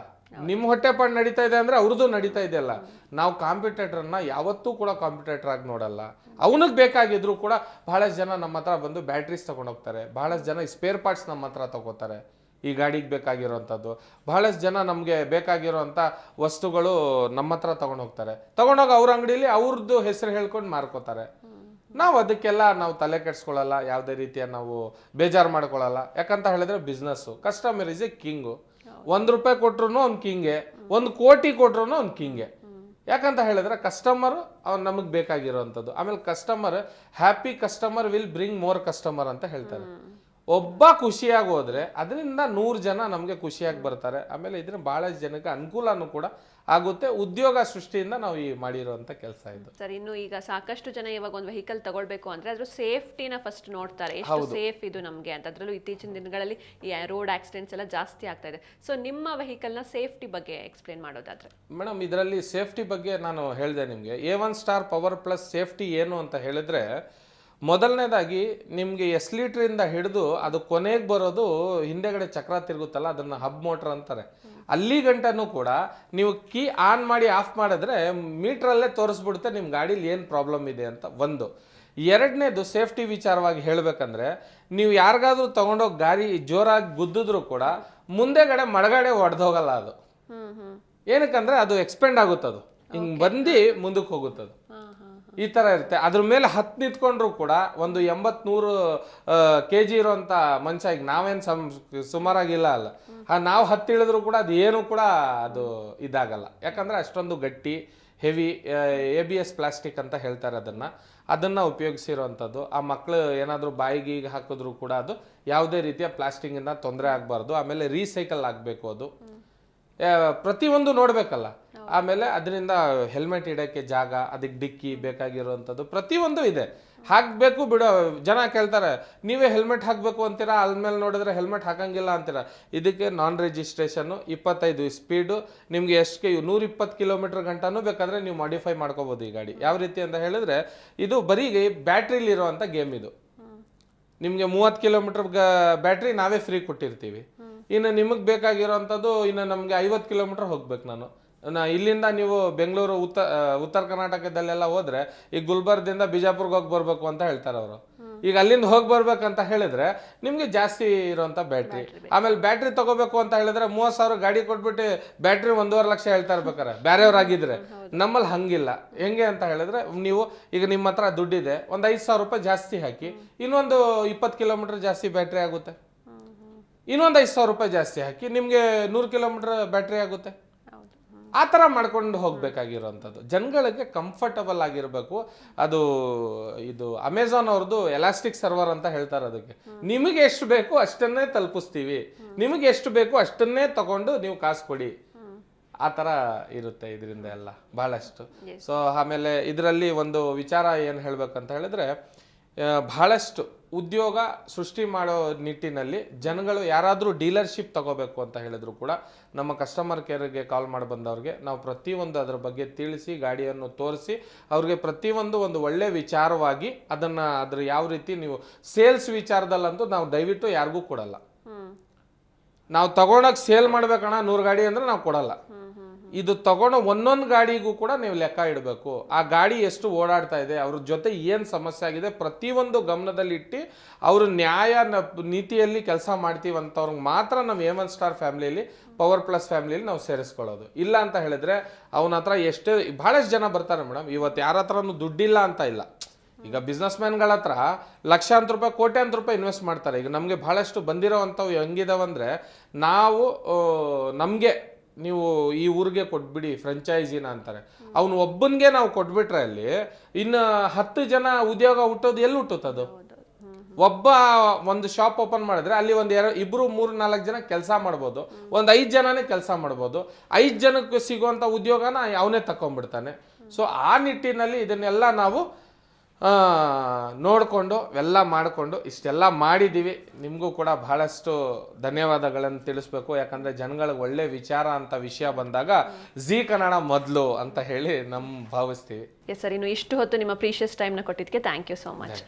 ನಿಮ್ಮ ಹೊಟ್ಟೆಪಾಡು ನಡೀತಾ ಇದೆ ಅಂದ್ರೆ ಅವ್ರದ್ದು ನಡೀತಾ ಇದೆಯಲ್ಲ. ನಾವು ಕಾಂಪಿಟೇಟರ್ನ ಯಾವತ್ತೂ ಕೂಡ ಕಾಂಪಿಟೇಟರ್ ಆಗಿ ನೋಡಲ್ಲ. ಅವನಿಗೆ ಬೇಕಾಗಿದ್ರು ಕೂಡ ಬಹಳಷ್ಟು ಜನ ನಮ್ಮ ಹತ್ರ ಬಂದು ಬ್ಯಾಟ್ರೀಸ್ ತಗೊಂಡೋಗ್ತಾರೆ ಬಹಳಷ್ಟು ಜನ ಸ್ಪೇರ್ ಪಾರ್ಟ್ಸ್ ನಮ್ಮ ಹತ್ರ ತಗೋತಾರೆ. ಈ ಗಾಡಿಗೆ ಬೇಕಾಗಿರೋವಂಥದ್ದು ಬಹಳಷ್ಟು ಜನ ನಮಗೆ ಬೇಕಾಗಿರೋವಂಥ ವಸ್ತುಗಳು ನಮ್ಮ ಹತ್ರ ತಗೊಂಡೋಗ್ತಾರೆ ತಗೊಂಡೋಗಿ ಅವ್ರ ಅಂಗಡಿಲಿ ಅವ್ರದ್ದು ಹೆಸರು ಹೇಳ್ಕೊಂಡು ಮಾರ್ಕೋತಾರೆ. ನಾವು ಅದಕ್ಕೆಲ್ಲ ನಾವು ತಲೆ ಕೆಡ್ಸ್ಕೊಳ್ಳಲ್ಲ ಯಾವುದೇ ರೀತಿಯ ನಾವು ಬೇಜಾರು ಮಾಡ್ಕೊಳ್ಳಲ್ಲ ಯಾಕಂತ ಹೇಳಿದ್ರೆ business customer is a king ಒಂದು ರೂಪಾಯಿ ಕೊಟ್ರು ಅವ್ನು ಕಿಂಗೆ, ಒಂದು ಕೋಟಿ ಕೊಟ್ರು ಅವ್ನು ಕಿಂಗೆ. ಯಾಕಂತ ಹೇಳಿದ್ರೆ ಕಸ್ಟಮರ್ ಅವ್ನು ನಮಗೆ ಬೇಕಾಗಿರೋವಂಥದ್ದು ಆಮೇಲೆ customer happy customer will bring more customer ಅಂತ ಹೇಳ್ತಾರೆ. ಒಬ್ಬ ಖುಷಿಯಾಗಿ ಹೋದ್ರೆ, ಅದರಿಂದ ನೂರು ಜನ ನಮಗೆ ಖುಷಿಯಾಗಿ ಬರ್ತಾರೆ. ಆಮೇಲೆ ಇದನ್ನ ಬಹಳಷ್ಟು ಜನಕ್ಕೆ ಅನುಕೂಲನೂ ಕೂಡ ಆಗುತ್ತೆ. ಉದ್ಯೋಗ ಸೃಷ್ಟಿಯಿಂದ ನಾವು ಈ ಮಾಡಿರುವಂಥ ಕೆಲಸ ಇದು. ಸರ್ ಇನ್ನು ಈಗ ಸಾಕಷ್ಟು ಜನ ಇವಾಗ ಒಂದು ವೆಹಿಕಲ್ ತಗೊಳ್ಬೇಕು ಅಂದ್ರೆ ಅದ್ರ ಸೇಫ್ಟಿನ ಫಸ್ಟ್ ನೋಡ್ತಾರೆ. ಎಷ್ಟು ಸೇಫ್ ಇದು ನಮಗೆ ಅಂತ. ಅದರಲ್ಲೂ ಇತ್ತೀಚಿನ ದಿನಗಳಲ್ಲಿ ಈ ರೋಡ್ ಆಕ್ಸಿಡೆಂಟ್ಸ್ ಎಲ್ಲ ಜಾಸ್ತಿ ಆಗ್ತಾ ಇದೆ. ಸೊ ನಿಮ್ಮ ವೆಹಿಕಲ್ನ ಸೇಫ್ಟಿ ಬಗ್ಗೆ ಎಕ್ಸ್ಪ್ಲೇನ್ ಮಾಡೋದಾದ್ರೆ. ಮೇಡಮ್ ಇದರಲ್ಲಿ ಸೇಫ್ಟಿ ಬಗ್ಗೆ ನಾನು ಹೇಳಿದೆ ನಿಮಗೆ. A one star power plus safety ಏನು ಅಂತ ಹೇಳಿದ್ರೆ ಮೊದಲನೇದಾಗಿ ನಿಮಗೆ ಎಸ್ ಲೀಟ್ರಿಂದ ಹಿಡಿದು ಅದು ಕೊನೆಗೆ ಬರೋದು ಹಿಂದೆಗಡೆ ಚಕ್ರ ತಿರುಗುತ್ತಲ್ಲ ಅದನ್ನು ಹಬ್ ಮೋಟ್ರ್ ಅಂತಾರೆ. ಅಲ್ಲಿ ಗಂಟನೂ ಕೂಡ ನೀವು ಕೀ ಆನ್ ಮಾಡಿ ಆಫ್ ಮಾಡಿದ್ರೆ ಮೀಟ್ರಲ್ಲೇ ತೋರಿಸ್ಬಿಡುತ್ತೆ ನಿಮ್ಮ ಗಾಡೀಲಿ ಏನು ಪ್ರಾಬ್ಲಮ್ ಇದೆ ಅಂತ. ಒಂದು. ಎರಡನೇದು ಸೇಫ್ಟಿ ವಿಚಾರವಾಗಿ ಹೇಳಬೇಕಂದ್ರೆ ನೀವು ಯಾರಿಗಾದ್ರೂ ತಗೊಂಡೋಗಿ ಗಾಡಿ ಜೋರಾಗಿ ಗುದ್ದಿದ್ರು ಕೂಡ ಮುಂದೆಗಡೆ ಮಳಗಡೆ ಒಡೆದೋಗಲ್ಲ ಅದು. ಏನಕ್ಕಂದ್ರೆ ಅದು ಎಕ್ಸ್ಪೆಂಡ್ ಆಗುತ್ತದು. ಹಿಂಗೆ ಬಂದು ಮುಂದಕ್ಕೆ ಹೋಗುತ್ತದು. ಈ ತರ ಇರುತ್ತೆ. ಅದ್ರ ಮೇಲೆ ಹತ್ತು ನಿಂತ್ಕೊಂಡ್ರು ಕೂಡ ಒಂದು ಎಂಬತ್ ನೂರು ಕೆ ಜಿ ಇರುವಂತ ಮನುಷ್ಯ, ಈಗ ನಾವೇನು ಸಮ್, ಸುಮಾರಾಗಿಲ್ಲ ಅಲ್ಲ. ನಾವು ಹತ್ತು ಇಳಿದ್ರು ಕೂಡ ಅದು ಏನು ಕೂಡ ಅದು ಇದಾಗಲ್ಲ. ಯಾಕಂದ್ರೆ ಅಷ್ಟೊಂದು ಗಟ್ಟಿ, heavy A B S plastic ಅಂತ ಹೇಳ್ತಾರೆ ಅದನ್ನ. ಅದನ್ನ ಉಪಯೋಗಿಸಿರುವಂಥದ್ದು ಆ ಮಕ್ಕಳು ಏನಾದರೂ ಬಾಯಿಗೆ ಈಗ ಹಾಕಿದ್ರು ಕೂಡ ಅದು ಯಾವುದೇ ರೀತಿಯ ಪ್ಲಾಸ್ಟಿಕ್ಕಿಂದ ತೊಂದರೆ ಆಗಬಾರ್ದು. ಆಮೇಲೆ ರೀಸೈಕಲ್ ಆಗಬೇಕು ಅದು. ಪ್ರತಿಯೊಂದು ನೋಡ್ಬೇಕಲ್ಲ. ಆಮೇಲೆ ಅದರಿಂದ ಹೆಲ್ಮೆಟ್ ಇಡೋಕ್ಕೆ ಜಾಗ ಅದಕ್ಕೆ ಡಿಕ್ಕಿ ಬೇಕಾಗಿರುವಂಥದ್ದು ಪ್ರತಿಯೊಂದು ಇದೆ. ಹಾಕಬೇಕು ಬಿಡೋ ಜನ ಕೇಳ್ತಾರೆ ನೀವೇ ಹೆಲ್ಮೆಟ್ ಹಾಕಬೇಕು ಅಂತೀರಾ? ಅಲ್ಮೇಲೆ ನೋಡಿದ್ರೆ ಹೆಲ್ಮೆಟ್ ಹಾಕಂಗಿಲ್ಲ ಅಂತೀರ? ಇದಕ್ಕೆ ನಾನ್ ರಿಜಿಸ್ಟ್ರೇಷನ್ನು ಇಪ್ಪತ್ತೈದು ಸ್ಪೀಡು ನಿಮಗೆ ಎಷ್ಟು ನೂರ ಇಪ್ಪತ್ತು ಕಿಲೋಮೀಟರ್ ಗಂಟನೂ ಬೇಕಾದ್ರೆ ನೀವು ಮಾಡಿಫೈ ಮಾಡ್ಕೋಬೋದು ಈ ಗಾಡಿ. ಯಾವ ರೀತಿ ಅಂತ ಹೇಳಿದ್ರೆ ಇದು ಬರೀ ಬ್ಯಾಟ್ರಿಲಿ ಇರುವಂಥ ಗೇಮ್ ಇದು ನಿಮಗೆ ಮೂವತ್ತು ಕಿಲೋಮೀಟರ್ ಬ್ಯಾಟ್ರಿ ನಾವೇ ಫ್ರೀ ಕೊಟ್ಟಿರ್ತೀವಿ. ಇನ್ನು ನಿಮಗೆ ಬೇಕಾಗಿರೋವಂಥದ್ದು ಇನ್ನು ನಮಗೆ ಐವತ್ತು ಕಿಲೋಮೀಟರ್ ಹೋಗ್ಬೇಕು ನಾನು. ನಾ ಇಲ್ಲಿಂದ ನೀವು ಬೆಂಗಳೂರು ಉತ್ತ ಉತ್ತರ ಕರ್ನಾಟಕದಲ್ಲೆಲ್ಲ ಹೋದ್ರೆ ಈಗ ಗುಲ್ಬರ್ಗದಿಂದ ಬಿಜಾಪುರ್ಗೆ ಹೋಗಿ ಬರ್ಬೇಕು ಅಂತ ಹೇಳ್ತಾರೆ ಅವರು. ಈಗ ಅಲ್ಲಿಂದ ಹೋಗಿ ಬರ್ಬೇಕಂತ ಹೇಳಿದ್ರೆ ನಿಮ್ಗೆ ಜಾಸ್ತಿ ಇರುವಂತ ಬ್ಯಾಟ್ರಿ. ಆಮೇಲೆ ಬ್ಯಾಟ್ರಿ ತಗೋಬೇಕು ಅಂತ ಹೇಳಿದ್ರೆ ಮೂವತ್ ಸಾವಿರ ಗಾಡಿ ಕೊಟ್ಬಿಟ್ಟು ಬ್ಯಾಟ್ರಿ ಒಂದೂವರೆ ಲಕ್ಷ ಹೇಳ್ತಾ ಇರ್ಬೇಕಾರೆ. ಬೇರೆಯವ್ರಾಗಿದ್ರೆ ನಮ್ಮಲ್ಲಿ ಹಂಗಿಲ್ಲ. ಹೆಂಗೆ ಅಂತ ಹೇಳಿದ್ರೆ ನೀವು ಈಗ ನಿಮ್ಮ ಹತ್ರ ದುಡ್ಡಿದೆ ಒಂದು ಐದು ಸಾವಿರ ರೂಪಾಯಿ ಜಾಸ್ತಿ ಹಾಕಿ ಇನ್ನೊಂದು ಇಪ್ಪತ್ತು ಕಿಲೋಮೀಟರ್ ಜಾಸ್ತಿ ಬ್ಯಾಟ್ರಿ ಆಗುತ್ತೆ. ಇನ್ನೊಂದು ಐದು ಸಾವಿರ ರೂಪಾಯಿ ಜಾಸ್ತಿ ಹಾಕಿ ನಿಮಗೆ ನೂರು ಕಿಲೋಮೀಟರ್ ಬ್ಯಾಟ್ರಿ ಆಗುತ್ತೆ. ಆ ಥರ ಮಾಡ್ಕೊಂಡು ಹೋಗಬೇಕಾಗಿರೋವಂಥದ್ದು ಜನಗಳಿಗೆ ಕಂಫರ್ಟಬಲ್ ಆಗಿರಬೇಕು. ಅದು ಇದು ಅಮೆಝಾನ್ ಅವ್ರದ್ದು ಎಲಾಸ್ಟಿಕ್ ಸರ್ವರ್ ಅಂತ ಹೇಳ್ತಾರೆ ಅದಕ್ಕೆ. ನಿಮಗೆ ಎಷ್ಟು ಬೇಕು ಅಷ್ಟನ್ನೇ ತಲುಪಿಸ್ತೀವಿ. ನಿಮಗೆ ಎಷ್ಟು ಬೇಕು ಅಷ್ಟನ್ನೇ ತಗೊಂಡು ನೀವು ಕಾಸು ಕೊಡಿ. ಆ ಥರ ಇರುತ್ತೆ ಇದರಿಂದ ಎಲ್ಲ ಬಹಳಷ್ಟು. ಸೊ ಆಮೇಲೆ ಇದರಲ್ಲಿ ಒಂದು ವಿಚಾರ ಏನು ಹೇಳಬೇಕಂತ ಹೇಳಿದ್ರೆ ಭಾಳಷ್ಟು ಬಹಳಷ್ಟು ಉದ್ಯೋಗ ಸೃಷ್ಟಿ ಮಾಡೋ ನಿಟ್ಟಿನಲ್ಲಿ ಜನಗಳು ಯಾರಾದರೂ ಡೀಲರ್ಶಿಪ್ ತಗೋಬೇಕು ಅಂತ ಹೇಳಿದ್ರು ಕೂಡ ನಮ್ಮ ಕಸ್ಟಮರ್ ಕೇರ್ಗೆ ಕಾಲ್ ಮಾಡಿ ಬಂದವ್ರಿಗೆ ನಾವು ಪ್ರತಿಯೊಂದು ಅದರ ಬಗ್ಗೆ ತಿಳಿಸಿ ಗಾಡಿಯನ್ನು ತೋರಿಸಿ ಅವ್ರಿಗೆ ಪ್ರತಿಯೊಂದು ಒಂದು ಒಳ್ಳೆ ವಿಚಾರವಾಗಿ ಅದನ್ನು ಅದ್ರ ಯಾವ ರೀತಿ ನೀವು ಸೇಲ್ಸ್ ವಿಚಾರದಲ್ಲಂತೂ ನಾವು ದಯವಿಟ್ಟು ಯಾರಿಗೂ ಕೊಡಲ್ಲ. ನಾವು ತಗೊಳಕ್ಕೆ ಸೇಲ್ ಮಾಡ್ಬೇಕಣ್ಣ ನೂರು ಗಾಡಿ ಅಂದ್ರೆ ನಾವು ಕೊಡಲ್ಲ. ಇದು ತಗೊಂಡು ಒಂದೊಂದು ಗಾಡಿಗೂ ಕೂಡ ನೀವು ಲೆಕ್ಕ ಇಡಬೇಕು. ಆ ಗಾಡಿ ಎಷ್ಟು ಓಡಾಡ್ತಾ ಇದೆ, ಅವ್ರ ಜೊತೆ ಏನು ಸಮಸ್ಯೆ ಆಗಿದೆ, ಪ್ರತಿಯೊಂದು ಗಮನದಲ್ಲಿಟ್ಟು ಅವರು ನ್ಯಾಯ ನೀತಿಯಲ್ಲಿ ಕೆಲಸ ಮಾಡ್ತೀವಿ ಅಂತವ್ರಿಗೆ ಮಾತ್ರ ನಾವು ಎ ಒನ್ ಸ್ಟಾರ್ ಫ್ಯಾಮಿಲಿಯಲ್ಲಿ, ಪವರ್ ಪ್ಲಸ್ ಫ್ಯಾಮಿಲಿಯಲ್ಲಿ ನಾವು ಸೇರಿಸ್ಕೊಳ್ಳೋದು. ಇಲ್ಲ ಅಂತ ಹೇಳಿದ್ರೆ ಅವನ ಹತ್ರ ಎಷ್ಟೇ ಭಾಳಷ್ಟು ಜನ ಬರ್ತಾರೆ ಮೇಡಮ್. ಇವತ್ತು ಯಾರ ಹತ್ರನೂ ದುಡ್ಡಿಲ್ಲ ಅಂತ ಇಲ್ಲ. ಈಗ ಬಿಸ್ನೆಸ್ ಮ್ಯಾನ್ಗಳ ಹತ್ರ ಲಕ್ಷಾಂತರ ರೂಪಾಯಿ ಕೋಟ್ಯಾಂತರ ರೂಪಾಯಿ ಇನ್ವೆಸ್ಟ್ ಮಾಡ್ತಾರೆ. ಈಗ ನಮಗೆ ಬಹಳಷ್ಟು ಬಂದಿರೋವಂಥವು ಹೆಂಗಿದಾವಂದರೆ ನಾವು ನಮಗೆ ನೀವು ಈ ಊರಿಗೆ ಕೊಟ್ಬಿಡಿ ಫ್ರೆಂಚೈಸಿನ ಅಂತಾರೆ. ಅವನು ಒಬ್ಬನಿಗೆ ನಾವು ಕೊಟ್ಬಿಟ್ರೆ ಅಲ್ಲಿ ಇನ್ನು ಹತ್ತು ಜನ ಉದ್ಯೋಗ ಹುಟ್ಟೋದು ಎಲ್ಲಿ ಹುಟ್ಟುತ್ತದು ಒಬ್ಬ ಒಂದು ಶಾಪ್ ಓಪನ್ ಮಾಡಿದ್ರೆ ಅಲ್ಲಿ ಒಂದು ಎರಡು ಇಬ್ರು ಮೂರು ನಾಲ್ಕು ಜನ ಕೆಲಸ ಮಾಡ್ಬೋದು. ಒಂದು ಐದು ಜನನೇ ಕೆಲಸ ಮಾಡ್ಬೋದು. ಐದು ಜನಕ್ಕೆ ಸಿಗುವಂಥ ಉದ್ಯೋಗನ ಅವನೇ ತಕೊಂಡ್ಬಿಡ್ತಾನೆ ಸೊ ಆ ನಿಟ್ಟಿನಲ್ಲಿ ಇದನ್ನೆಲ್ಲ ನಾವು ನೋಡಿಕೊಂಡು ಎಲ್ಲ ಮಾಡಿಕೊಂಡು ಇಷ್ಟೆಲ್ಲ ಮಾಡಿದ್ದೀವಿ. ನಿಮಗೂ ಕೂಡ ಬಹಳಷ್ಟು ಧನ್ಯವಾದಗಳನ್ನು ತಿಳಿಸ್ಬೇಕು. ಯಾಕಂದರೆ ಜನಗಳಿಗೆ ಒಳ್ಳೆ ವಿಚಾರ ಅಂತ ವಿಷಯ ಬಂದಾಗ ಜಿ ಕನ್ನಡ ಮೊದಲು ಅಂತ ಹೇಳಿ ನಮ್ಮ ಭಾವಿಸ್ತೀವಿ. ಎಸ್ ಸರ್ ಇನ್ನು ಇಷ್ಟು ಹೊತ್ತು ನಿಮ್ಮ ಪ್ರೀಶಿಯಸ್ ಟೈಮ್ನ ಕೊಟ್ಟಿದ್ದಕ್ಕೆ thank you so much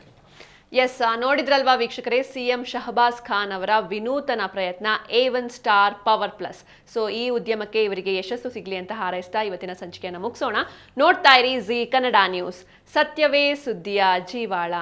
yes ನೋಡಿದ್ರಲ್ವಾ ವೀಕ್ಷಕರೇ ಸಿ ಎಂ ಶಹಬಾಸ್ ಖಾನ್ ಅವರ ವಿನೂತನ ಪ್ರಯತ್ನ A one star power plus so ಈ ಉದ್ಯಮಕ್ಕೆ ಇವರಿಗೆ ಯಶಸ್ಸು ಸಿಗಲಿ ಅಂತ ಹಾರೈಸ್ತಾ ಇವತ್ತಿನ ಸಂಚಿಕೆಯನ್ನು ಮುಗಿಸೋಣ. ನೋಡ್ತಾ ಇರಿ ಜಿ ಕನ್ನಡ ನ್ಯೂಸ್ ಸತ್ಯವೇ ಸುದ್ದಿಯ ಜೀವಾಳ.